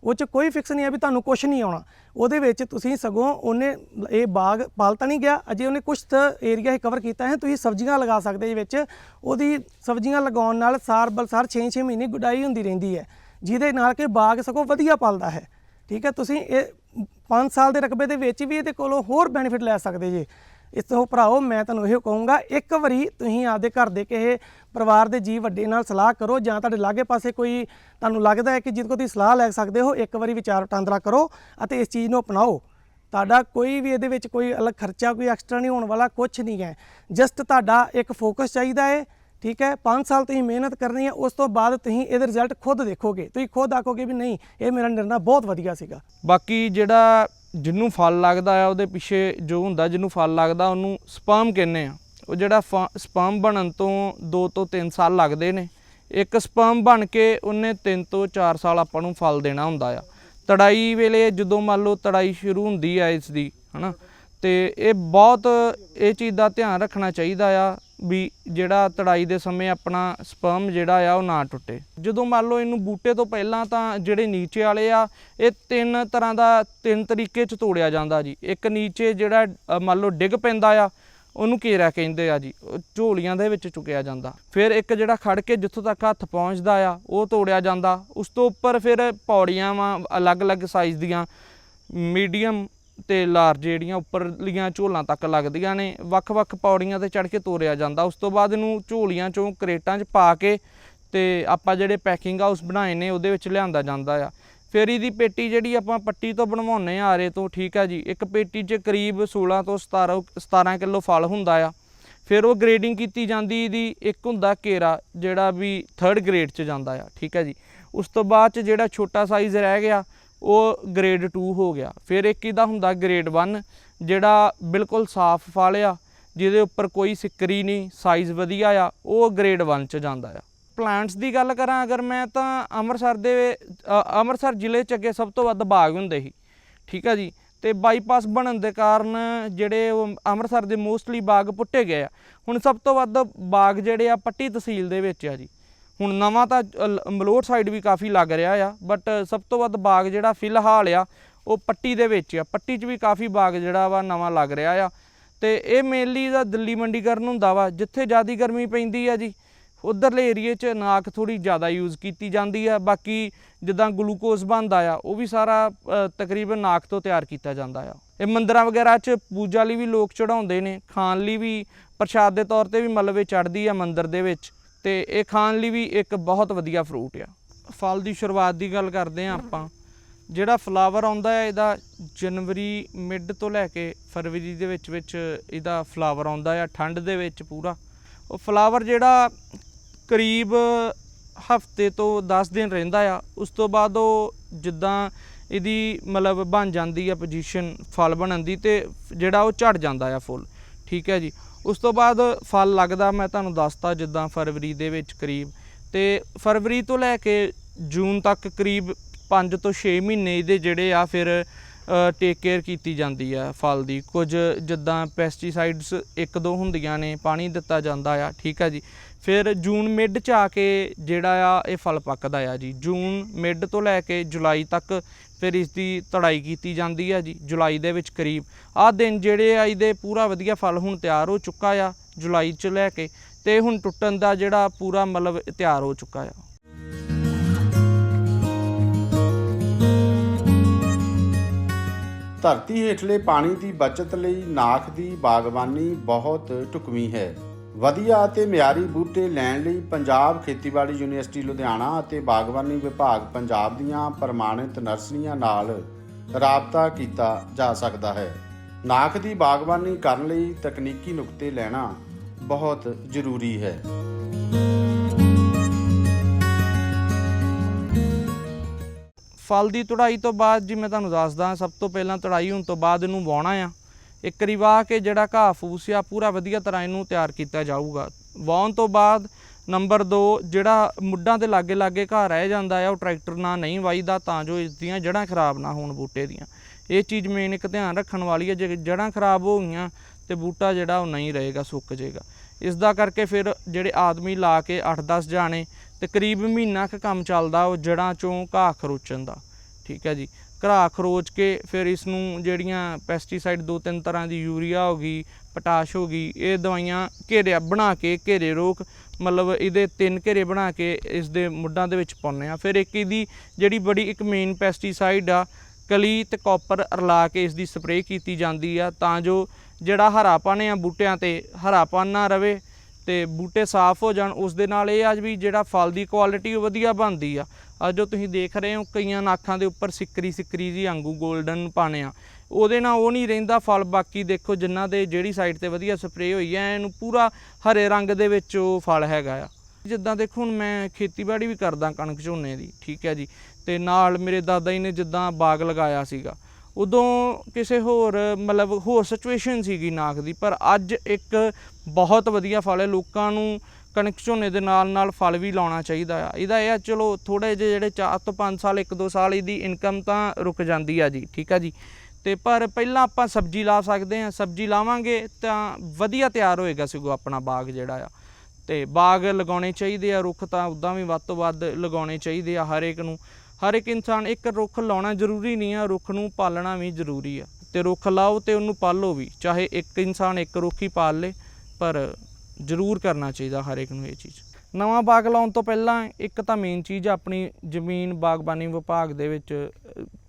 ਉਹ ਚ ਕੋਈ ਫਿਕਸ ਨਹੀਂ ਹੈ ਵੀ ਤੁਹਾਨੂੰ ਕੁਝ ਨਹੀਂ ਆਉਣਾ। ਉਹਦੇ ਵਿੱਚ ਤੁਸੀਂ ਸਗੋਂ ਉਹਨੇ ਇਹ ਬਾਗ ਪਾਲਤਾ ਨਹੀਂ ਗਿਆ, ਅਜੇ ਉਹਨੇ ਕੁਝ ਏਰੀਆ ਹੀ ਕਵਰ ਕੀਤਾ ਹੈ, ਤੁਸੀਂ ਸਬਜ਼ੀਆਂ ਲਗਾ ਸਕਦੇ ਜੀ ਵਿੱਚ। ਉਹਦੀ ਸਬਜ਼ੀਆਂ ਲਗਾਉਣ ਨਾਲ ਸਾਰ ਬਲਸਾਰ 6-6 ਮਹੀਨੇ ਗੁਡਾਈ ਹੁੰਦੀ ਰਹਿੰਦੀ ਹੈ, ਜਿਹਦੇ ਨਾਲ ਕਿ ਬਾਗ ਸਗੋਂ ਵਧੀਆ ਪਲਦਾ ਹੈ। ਠੀਕ ਹੈ, ਤੁਸੀਂ ਇਹ 5 ਸਾਲ ਦੇ ਰਕਬੇ ਦੇ ਵਿੱਚ ਵੀ ਇਹਦੇ ਕੋਲੋਂ ਹੋਰ ਬੈਨੀਫਿਟ ਲੈ ਸਕਦੇ ਜੀ। ਇਸ ਤੋਂ ਭਰਾਓ ਮੈਂ ਤੁਹਾਨੂੰ ਇਹੋ ਕਹੂੰਗਾ, ਇੱਕ ਵਾਰੀ ਤੁਸੀਂ ਆਪਦੇ ਘਰ ਦੇ ਕਿਸੇ ਪਰਿਵਾਰ ਦੇ ਜੀ ਵੱਡੇ ਨਾਲ ਸਲਾਹ ਕਰੋ ਜਾਂ ਤੁਹਾਡੇ ਲਾਗੇ ਪਾਸੇ ਕੋਈ ਤੁਹਾਨੂੰ ਲੱਗਦਾ ਹੈ ਕਿ ਜਿਹਦੇ ਕੋਲ ਤੁਸੀਂ ਸਲਾਹ ਲੈ ਸਕਦੇ ਹੋ, ਇੱਕ ਵਾਰੀ ਵਿਚਾਰ ਵਟਾਂਦਰਾ ਕਰੋ ਅਤੇ ਇਸ ਚੀਜ਼ ਨੂੰ ਅਪਣਾਓ। ਤੁਹਾਡਾ ਕੋਈ ਵੀ ਇਹਦੇ ਵਿੱਚ ਕੋਈ ਅਲੱਗ ਖਰਚਾ, ਕੋਈ ਐਕਸਟਰਾ ਨਹੀਂ ਹੋਣ ਵਾਲਾ ਕੁਝ ਨਹੀਂ ਹੈ। ਜਸਟ ਤੁਹਾਡਾ ਇੱਕ ਫੋਕਸ ਚਾਹੀਦਾ ਹੈ, ਠੀਕ ਹੈ? 5 ਸਾਲ ਤੁਸੀਂ ਮਿਹਨਤ ਕਰਨੀ ਹੈ, ਉਸ ਤੋਂ ਬਾਅਦ ਤੁਸੀਂ ਇਹਦੇ ਰਿਜ਼ਲਟ ਖੁਦ ਦੇਖੋਗੇ। ਤੁਸੀਂ ਖੁਦ ਆਖੋਗੇ ਵੀ ਨਹੀਂ, ਇਹ ਮੇਰਾ ਨਿਰਣਾ ਬਹੁਤ ਵਧੀਆ ਸੀਗਾ। ਬਾਕੀ ਜਿਹੜਾ ਜਿਹਨੂੰ ਫਲ ਲੱਗਦਾ ਆ, ਉਹਦੇ ਪਿੱਛੇ ਜੋ ਹੁੰਦਾ, ਜਿਹਨੂੰ ਫਲ ਲੱਗਦਾ, ਉਹਨੂੰ ਸਪਰਮ ਕਹਿੰਦੇ ਆ। ਉਹ ਜਿਹੜਾ ਸਪਰਮ ਬਣਨ ਤੋਂ 2 ਤੋਂ 3 ਸਾਲ ਲੱਗਦੇ ਨੇ। ਇੱਕ ਸਪਰਮ ਬਣ ਕੇ ਉਹਨੇ 3 ਤੋਂ 4 ਸਾਲ ਆਪਾਂ ਨੂੰ ਫਲ ਦੇਣਾ ਹੁੰਦਾ ਆ। ਤੜਾਈ ਵੇਲੇ ਜਦੋਂ ਮੰਨ ਲਓ ਤੜਾਈ ਸ਼ੁਰੂ ਹੁੰਦੀ ਆ ਇਸ ਦੀ, ਹਨਾ? ਤੇ ਇਹ ਬਹੁਤ, ਇਹ ਚੀਜ਼ ਦਾ ਧਿਆਨ ਰੱਖਣਾ ਚਾਹੀਦਾ ਆ। ਵੀ ਜਿਹੜਾ ਤੜਾਈ ਦੇ ਸਮੇਂ ਆਪਣਾ ਸਪਰਮ ਜਿਹੜਾ ਆ ਉਹ ਨਾ ਟੁੱਟੇ। ਜਦੋਂ ਮੰਨ ਲਓ ਇਹਨੂੰ ਬੂਟੇ ਤੋਂ ਪਹਿਲਾਂ ਤਾਂ ਜਿਹੜੇ ਨੀਚੇ ਵਾਲੇ ਆ, ਇਹ ਤਿੰਨ ਤਰ੍ਹਾਂ ਦਾ ਤਿੰਨ ਤਰੀਕੇ ਚ ਤੋੜਿਆ ਜਾਂਦਾ ਜੀ। ਇੱਕ ਨੀਚੇ ਜਿਹੜਾ ਮੰਨ ਲਓ ਡਿੱਗ ਪੈਂਦਾ ਆ, ਉਹਨੂੰ ਘੇਰਾ ਕਹਿੰਦੇ ਆ ਜੀ। ਉਹ ਝੋਲੀਆਂ ਦੇ ਵਿੱਚ ਚੁੱਕਿਆ ਜਾਂਦਾ। ਫਿਰ ਇੱਕ ਜਿਹੜਾ ਖੜ ਕੇ ਜਿੱਥੋਂ ਤੱਕ ਹੱਥ ਪਹੁੰਚਦਾ ਆ, ਉਹ ਤੋੜਿਆ ਜਾਂਦਾ। ਉਸ ਤੋਂ ਉੱਪਰ ਫਿਰ ਪੌੜੀਆਂ ਵਾ ਅਲੱਗ-ਅਲੱਗ ਸਾਈਜ਼ ਦੀਆਂ, ਮੀਡੀਅਮ ਤੇ ਲਾਰਜ ਜਿਹੜੀਆਂ ਉੱਪਰਲੀਆਂ ਝੋਲਾਂ ਤੱਕ ਲੱਗਦੀਆਂ ਨੇ। ਵੱਖ-ਵੱਖ ਪੌੜੀਆਂ ਤੇ ਚੜ੍ਹ ਕੇ ਤੋਰਿਆ ਜਾਂਦਾ। ਉਸ ਤੋਂ ਬਾਅਦ ਇਹਨੂੰ ਝੋਲੀਆਂ ਚੋਂ ਕਰੇਟਾਂ 'ਚ ਪਾ ਕੇ ਤੇ ਆਪਾਂ ਜਿਹੜੇ ਪੈਕਿੰਗ ਹਾਊਸ ਬਣਾਏ ਨੇ, ਉਹਦੇ ਵਿੱਚ ਲਿਆਂਦਾ ਜਾਂਦਾ ਆ। ਫਿਰ ਇਹਦੀ ਪੇਟੀ ਜਿਹੜੀ ਆਪਾਂ ਪੱਟੀ ਤੋਂ ਬਣਵਾਉਂਦੇ ਆ ਆਰੇ ਤੋਂ, ਠੀਕ ਆ ਜੀ। ਇੱਕ ਪੇਟੀ 'ਚ ਕਰੀਬ 16 ਤੋਂ 17 17 ਕਿਲੋ ਫਲ ਹੁੰਦਾ ਆ। ਫਿਰ ਉਹ ਗ੍ਰੇਡਿੰਗ ਕੀਤੀ ਜਾਂਦੀ ਇਹਦੀ, ਇੱਕ ਹੁੰਦਾ ਕੇਰਾ ਜਿਹੜਾ ਵੀ 3rd ਗ੍ਰੇਡ 'ਚ ਜਾਂਦਾ ਆ, ਠੀਕ ਹੈ ਜੀ। ਉਸ ਤੋਂ ਬਾਅਦ 'ਚ ਜਿਹੜਾ ਛੋਟਾ ਸਾਈਜ਼ ਰਹਿ ਗਿਆ ਉਹ ਗ੍ਰੇਡ 2 ਹੋ ਗਿਆ। ਫਿਰ ਇੱਕ ਇਹਦਾ ਹੁੰਦਾ ਗ੍ਰੇਡ 1 ਜਿਹੜਾ ਬਿਲਕੁਲ ਸਾਫ਼ ਫਲ ਆ ਜਿਹਦੇ ਉੱਪਰ ਕੋਈ ਸਿੱਕਰੀ ਨਹੀਂ ਸਾਈਜ਼ ਵਧੀਆ ਆ, ਉਹ ਗ੍ਰੇਡ 1 ਚ ਜਾਂਦਾ ਆ। ਪਲਾਂਟਸ ਦੀ ਗੱਲ ਕਰਾਂ ਅਗਰ ਮੈਂ ਤਾਂ ਅੰਮ੍ਰਿਤਸਰ ਦੇ ਅੰਮ੍ਰਿਤਸਰ ਜ਼ਿਲ੍ਹੇ ਚ ਅੱਗੇ ਸਭ ਤੋਂ ਵੱਧ ਬਾਗ ਹੁੰਦੇ ਸੀ। ਠੀਕ ਆ ਜੀ? ਤੇ ਬਾਈਪਾਸ ਬਣਨ ਦੇ ਕਾਰਨ ਜਿਹੜੇ ਉਹ ਅੰਮ੍ਰਿਤਸਰ ਦੇ ਮੋਸਟਲੀ ਬਾਗ ਪੁੱਟੇ ਗਏ ਆ। ਹੁਣ ਸਭ ਤੋਂ ਵੱਧ ਬਾਗ ਜਿਹੜੇ ਆ ਪੱਟੀ ਤਹਿਸੀਲ ਦੇ ਵਿੱਚ ਆ ਜੀ। ਹੁਣ ਨਵਾਂ ਤਾਂ ਅ, ਲ- ਮਲੋਟ ਸਾਈਡ ਵੀ ਕਾਫੀ ਲੱਗ ਰਿਹਾ ਆ ਬਟ ਸਭ ਤੋਂ ਵੱਧ ਬਾਗ ਜਿਹੜਾ ਫਿਲਹਾਲ ਆ ਉਹ ਪੱਟੀ ਦੇ ਵਿੱਚ ਆ। ਪੱਟੀ 'ਚ ਵੀ ਕਾਫੀ ਬਾਗ ਜਿਹੜਾ ਵਾ ਨਵਾਂ ਲੱਗ ਰਿਹਾ ਆ। ਤੇ ਇਹ ਮੇਨਲੀ ਦਾ ਦਿੱਲੀ ਮੰਡੀਕਰਨ ਹੁੰਦਾ ਵਾ ਜਿੱਥੇ ਜ਼ਿਆਦੀ ਗਰਮੀ ਪੈਂਦੀ ਆ ਜੀ ਉਧਰਲੇ ਏਰੀਏ 'ਚ ਨਾਕ ਥੋੜੀ ਜ਼ਿਆਦਾ ਯੂਜ਼ ਕੀਤੀ ਜਾਂਦੀ ਆ। ਬਾਕੀ ਜਿੱਦਾਂ ਗਲੂਕੋਜ਼ ਬਣਦਾ ਆ ਉਹ ਵੀ ਸਾਰਾ ਤਕਰੀਬਨ ਨਾਕ ਤੋਂ ਤਿਆਰ ਕੀਤਾ ਜਾਂਦਾ ਆ। ਇਹ ਮੰਦਰਾਂ ਵਗੈਰਾ 'ਚ ਪੂਜਾ ਲਈ ਵੀ ਲੋਕ ਚੜਾਉਂਦੇ ਨੇ ਖਾਣ ਲਈ ਵੀ ਪ੍ਰਸ਼ਾਦ ਦੇ ਤੌਰ ਤੇ ਵੀ ਮਲਵੇ ਚੜਦੀ ਆ ਮੰਦਰ ਦੇ ਵਿੱਚ। ਤੇ ਇਹ ਖਾਣ ਲਈ ਵੀ ਇੱਕ ਬਹੁਤ ਵਧੀਆ ਫਰੂਟ ਆ। ਫਲ ਦੀ ਸ਼ੁਰੂਆਤ ਦੀ ਗੱਲ ਕਰਦੇ ਆ ਆਪਾਂ। ਜਿਹੜਾ ਫਲਾਵਰ ਆਉਂਦਾ ਹੈ, ਇਹਦਾ ਜਨਵਰੀ ਮਿਡ ਤੋਂ ਲੈ ਕੇ ਫਰਵਰੀ ਦੇ ਵਿੱਚ ਵਿੱਚ ਇਹਦਾ ਫਲਾਵਰ ਆਉਂਦਾ ਆ, ਠੰਡ ਦੇ ਵਿੱਚ ਪੂਰਾ। ਉਹ ਫਲਾਵਰ ਜਿਹੜਾ ਕਰੀਬ ਹਫ਼ਤੇ ਤੋਂ 10 ਦਿਨ ਰਹਿੰਦਾ ਆ, ਉਸ ਤੋਂ ਬਾਅਦ ਉਹ ਜਿੱਦਾਂ ਇਹਦੀ ਮਤਲਬ ਬਣ ਜਾਂਦੀ ਆ ਪੋਜੀਸ਼ਨ ਫਲ ਬਣਨ ਦੀ ਤੇ ਜਿਹੜਾ ਉਹ ਝੜ ਜਾਂਦਾ ਆ ਫੁੱਲ। ਠੀਕ ਹੈ ਜੀ। ਉਸ ਤੋਂ ਬਾਅਦ ਫਲ ਲੱਗਦਾ, ਮੈਂ ਤੁਹਾਨੂੰ ਦੱਸਤਾ ਜਿੱਦਾਂ ਫਰਵਰੀ ਦੇ ਵਿੱਚ ਕਰੀਬ। ਤੇ ਫਰਵਰੀ ਤੋਂ ਲੈ ਕੇ ਜੂਨ ਤੱਕ ਕਰੀਬ 5 ਤੋਂ 6 ਮਹੀਨੇ ਇਹਦੇ ਜਿਹੜੇ ਆ ਫਿਰ ਟੇਕ ਕੇਅਰ ਕੀਤੀ ਜਾਂਦੀ ਆ ਫਲ ਦੀ। ਕੁਝ ਜਿੱਦਾਂ ਪੈਸਟੀਸਾਈਡਸ ਇੱਕ ਦੋ ਹੁੰਦੀਆਂ ਨੇ, ਪਾਣੀ ਦਿੱਤਾ ਜਾਂਦਾ ਆ, ਠੀਕ ਆ ਜੀ। ਫਿਰ ਜੂਨ ਮਿਡ ਚ ਆ ਕੇ ਜਿਹੜਾ ਆ ਇਹ ਫਲ ਪੱਕਦਾ ਆ ਜੀ। ਜੂਨ ਮਿਡ ਤੋਂ ਲੈ ਕੇ ਜੁਲਾਈ ਤੱਕ ਫਿਰ ਇਸ ਦੀ ਤੜਾਈ ਕੀਤੀ ਜਾਂਦੀ ਆ ਜੀ, ਜੁਲਾਈ ਦੇ ਵਿੱਚ ਕਰੀਬ। ਆਹ ਦਿਨ ਜਿਹੜੇ ਆ ਇਹਦੇ ਪੂਰਾ ਵਧੀਆ ਫਲ ਹੁਣ ਤਿਆਰ ਹੋ ਚੁੱਕਾ ਆ, ਜੁਲਾਈ ਚ ਲੈ ਕੇ ਤੇ ਹੁਣ ਟੁੱਟਣ ਦਾ ਜਿਹੜਾ ਪੂਰਾ ਮਤਲਬ ਤਿਆਰ ਹੋ ਚੁੱਕਾ ਆ। ਧਰਤੀ ਹੇਠਲੇ ਪਾਣੀ ਦੀ ਬਚਤ ਲਈ ਨਾਖ ਦੀ ਬਾਗਬਾਨੀ ਬਹੁਤ ਢੁਕਵੀਂ ਹੈ। ਵਧੀਆ ਅਤੇ ਮਿਆਰੀ ਬੂਟੇ ਲੈਣ ਲਈ ਪੰਜਾਬ ਖੇਤੀਬਾੜੀ ਯੂਨੀਵਰਸਿਟੀ ਲੁਧਿਆਣਾ ਅਤੇ ਬਾਗਬਾਨੀ ਵਿਭਾਗ ਪੰਜਾਬ ਦੀਆਂ ਪ੍ਰਮਾਣਿਤ ਨਰਸਰੀਆਂ ਨਾਲ ਰਾਬਤਾ ਕੀਤਾ ਜਾ ਸਕਦਾ ਹੈ। ਨਾਖ ਦੀ ਬਾਗਬਾਨੀ ਕਰਨ ਲਈ ਤਕਨੀਕੀ ਨੁਕਤੇ ਲੈਣਾ ਬਹੁਤ ਜ਼ਰੂਰੀ ਹੈ। ਫਲ ਦੀ ਤੁੜਾਈ ਤੋਂ ਬਾਅਦ ਜੀ ਮੈਂ ਤੁਹਾਨੂੰ ਦੱਸਦਾ, ਸਭ ਤੋਂ ਪਹਿਲਾਂ ਤੁੜਾਈ ਹੋਣ ਤੋਂ ਬਾਅਦ ਇਹਨੂੰ ਵਾਉਣਾ ਆ। ਇੱਕ ਵਾਰੀ ਕੇ ਜਿਹੜਾ ਘਾਹ ਫੂਸ ਆ, ਪੂਰਾ ਵਧੀਆ ਤਰ੍ਹਾਂ ਇਹਨੂੰ ਤਿਆਰ ਕੀਤਾ ਜਾਊਗਾ। ਵਾਉਣ ਤੋਂ ਬਾਅਦ ਨੰਬਰ 2 ਜਿਹੜਾ ਮੁੱਢਾਂ ਦੇ ਲਾਗੇ ਲਾਗੇ ਘਾਹ ਰਹਿ ਜਾਂਦਾ ਆ, ਉਹ ਟਰੈਕਟਰ ਨਾਲ ਨਹੀਂ ਵਾਈਦਾ ਤਾਂ ਜੋ ਇਸ ਦੀਆਂ ਜੜ੍ਹਾਂ ਖਰਾਬ ਨਾ ਹੋਣ ਬੂਟੇ ਦੀਆਂ। ਇਹ ਚੀਜ਼ ਮੇਨ ਇੱਕ ਧਿਆਨ ਰੱਖਣ ਵਾਲੀ ਹੈ ਜੇ ਜੜ੍ਹਾਂ ਖਰਾਬ ਹੋ ਗਈਆਂ ਤੇ ਬੂਟਾ ਜਿਹੜਾ ਉਹ ਨਹੀਂ ਰਹੇਗਾ, ਸੁੱਕ ਜਾਏਗਾ। ਇਸ ਦਾ ਕਰਕੇ ਫਿਰ ਜਿਹੜੇ ਆਦਮੀ ਲਾ ਕੇ 8-10 ਜਾਣੇ ਤਕਰੀਬ ਮਹੀਨਾ ਕੁ ਕੰਮ ਚੱਲਦਾ, ਉਹ ਜੜ੍ਹਾਂ ਚੋਂ ਘਾਹ ਖਰੋਚਣ ਦਾ। ਠੀਕ ਹੈ ਜੀ। ਘਰਾ ਖਰੋਚ ਕੇ ਫਿਰ ਇਸ ਨੂੰ ਜਿਹੜੀਆਂ ਪੈਸਟੀਸਾਈਡ ਦੋ ਤਿੰਨ ਤਰ੍ਹਾਂ ਦੀ ਯੂਰੀਆ ਹੋ ਗਈ, ਪੋਟਾਸ਼ ਹੋ ਗਈ, ਇਹ ਦਵਾਈਆਂ ਘੇਰਿਆ ਬਣਾ ਕੇ ਘੇਰੇ ਰੋਕ, ਮਤਲਬ ਇਹਦੇ ਤਿੰਨ ਘੇਰੇ ਬਣਾ ਕੇ ਇਸ ਦੇ ਮੁੱਢਾਂ ਦੇ ਵਿੱਚ ਪਾਉਂਦੇ ਆ ਫਿਰ ਇੱਕ ਇਹਦੀ ਜਿਹੜੀ ਬੜੀ ਇੱਕ ਮੇਨ ਪੈਸਟੀਸਾਈਡ ਆ, ਕਲੀ ਤੇ ਕਾਪਰ ਰਲਾ ਕੇ ਇਸ ਦੀ ਸਪਰੇਅ ਕੀਤੀ ਜਾਂਦੀ ਆ ਤਾਂ ਜੋ ਜਿਹੜਾ ਹਰਾਪਨ ਆ ਬੂਟਿਆਂ ਤੇ ਹਰਾਪਨ ਨਾ ਰਵੇ ਤੇ ਬੂਟੇ ਸਾਫ਼ ਹੋ ਜਾਣ ਉਸ ਦੇ ਨਾਲ ਇਹ ਆ ਵੀ ਜਿਹੜਾ ਫਲ ਦੀ ਕੁਆਲਿਟੀ ਉਹ ਵਧੀਆ ਬਣਦੀ ਆ। ਅੱਜ ਜੋ ਤੁਸੀਂ ਦੇਖ ਰਹੇ ਹੋ, ਕਈਆਂ ਨਾਖਾਂ ਦੇ ਉੱਪਰ ਸਿੱਕਰੀ ਸਿੱਕਰੀ ਜੀ ਆਂਗੂ 골ਡਨ ਪਾਣੇ ਆ। ਉਹਦੇ ਨਾਲ ਉਹ ਨਹੀਂ ਰਹਿੰਦਾ ਫਲ, ਬਾਕੀ ਦੇਖੋ ਜਿਨ੍ਹਾਂ ਦੇ ਜਿਹੜੀ ਸਾਈਡ ਤੇ ਵਧੀਆ ਸਪਰੇਅ ਹੋਈ ਹੈ ਇਹਨੂੰ ਪੂਰਾ ਹਰੇ ਰੰਗ ਦੇ ਵਿੱਚ ਉਹ ਫਲ ਹੈਗਾ ਆ। ਜਿੱਦਾਂ ਦੇਖੋ, ਹੁਣ ਮੈਂ ਖੇਤੀਬਾੜੀ ਵੀ ਕਰਦਾ ਕਣਕ ਝੋਨੇ ਦੀ, ਠੀਕ ਹੈ ਜੀ। ਤੇ ਨਾਲ ਮੇਰੇ ਦਾਦਾ ਜੀ ਨੇ ਜਿੱਦਾਂ ਬਾਗ ਲਗਾਇਆ ਸੀਗਾ। ਉਦੋਂ ਕਿਸੇ ਹੋਰ, ਮਤਲਬ ਹੋਰ ਸਿਚੁਏਸ਼ਨ ਸੀਗੀ ਨਾਖ ਦੀ, ਪਰ ਅੱਜ ਇੱਕ ਬਹੁਤ ਵਧੀਆ ਫਲ ਹੈ। ਲੋਕਾਂ ਨੂੰ ਕਣਕ ਝੋਨੇ ਦੇ ਨਾਲ ਨਾਲ ਫਲ ਵੀ ਲਾਉਣਾ ਚਾਹੀਦਾ ਆ। ਇਹਦਾ ਇਹ ਆ, ਚਲੋ ਥੋੜੇ ਜਿਹੇ ਜਿਹੜੇ 4 ਤੋਂ 5 ਸਾਲ 1-2 ਸਾਲ ਇਹਦੀ ਇਨਕਮ ਤਾਂ ਰੁਕ ਜਾਂਦੀ ਆ ਜੀ, ਠੀਕ ਆ ਜੀ। ਤੇ ਪਰ ਪਹਿਲਾਂ ਆਪਾਂ ਸਬਜ਼ੀ ਲਾ ਸਕਦੇ ਆ ਸਬਜ਼ੀ ਲਾਵਾਂਗੇ ਤਾਂ ਵਧੀਆ ਤਿਆਰ ਹੋਏਗਾ ਸਗੋਂ ਆਪਣਾ ਬਾਗ ਜਿਹੜਾ ਆ। ਤੇ ਬਾਗ ਲਗਾਉਣੇ ਚਾਹੀਦੇ ਆ, ਰੁੱਖ ਤਾਂ ਉਦਾਂ ਵੀ ਵੱਧ ਤੋਂ ਵੱਧ ਲਗਾਉਣੇ ਚਾਹੀਦੇ ਆ ਹਰ ਇੱਕ ਨੂੰ। ਹਰ ਇੱਕ ਇਨਸਾਨ ਇੱਕ ਰੁੱਖ ਲਾਉਣਾ ਜ਼ਰੂਰੀ ਨਹੀਂ ਆ, ਰੁੱਖ ਨੂੰ ਪਾਲਣਾ ਵੀ ਜ਼ਰੂਰੀ ਆ। ਤੇ ਰੁੱਖ ਲਾਓ ਤੇ ਉਹਨੂੰ ਪਾਲੋ ਵੀ, ਚਾਹੇ ਇੱਕ ਇਨਸਾਨ ਇੱਕ ਰੁੱਖ ਹੀ ਪਾਲ ਲੇ। ਪਰ ਜ਼ਰੂਰ ਕਰਨਾ ਚਾਹੀਦਾ ਹਰ ਇੱਕ ਨੂੰ ਇਹ ਚੀਜ਼। ਨਵਾਂ ਬਾਗ ਲਾਉਣ ਤੋਂ ਪਹਿਲਾਂ ਇੱਕ ਤਾਂ ਮੇਨ ਚੀਜ਼ ਆ ਆਪਣੀ ਜ਼ਮੀਨ ਬਾਗਬਾਨੀ ਵਿਭਾਗ ਦੇ ਵਿੱਚ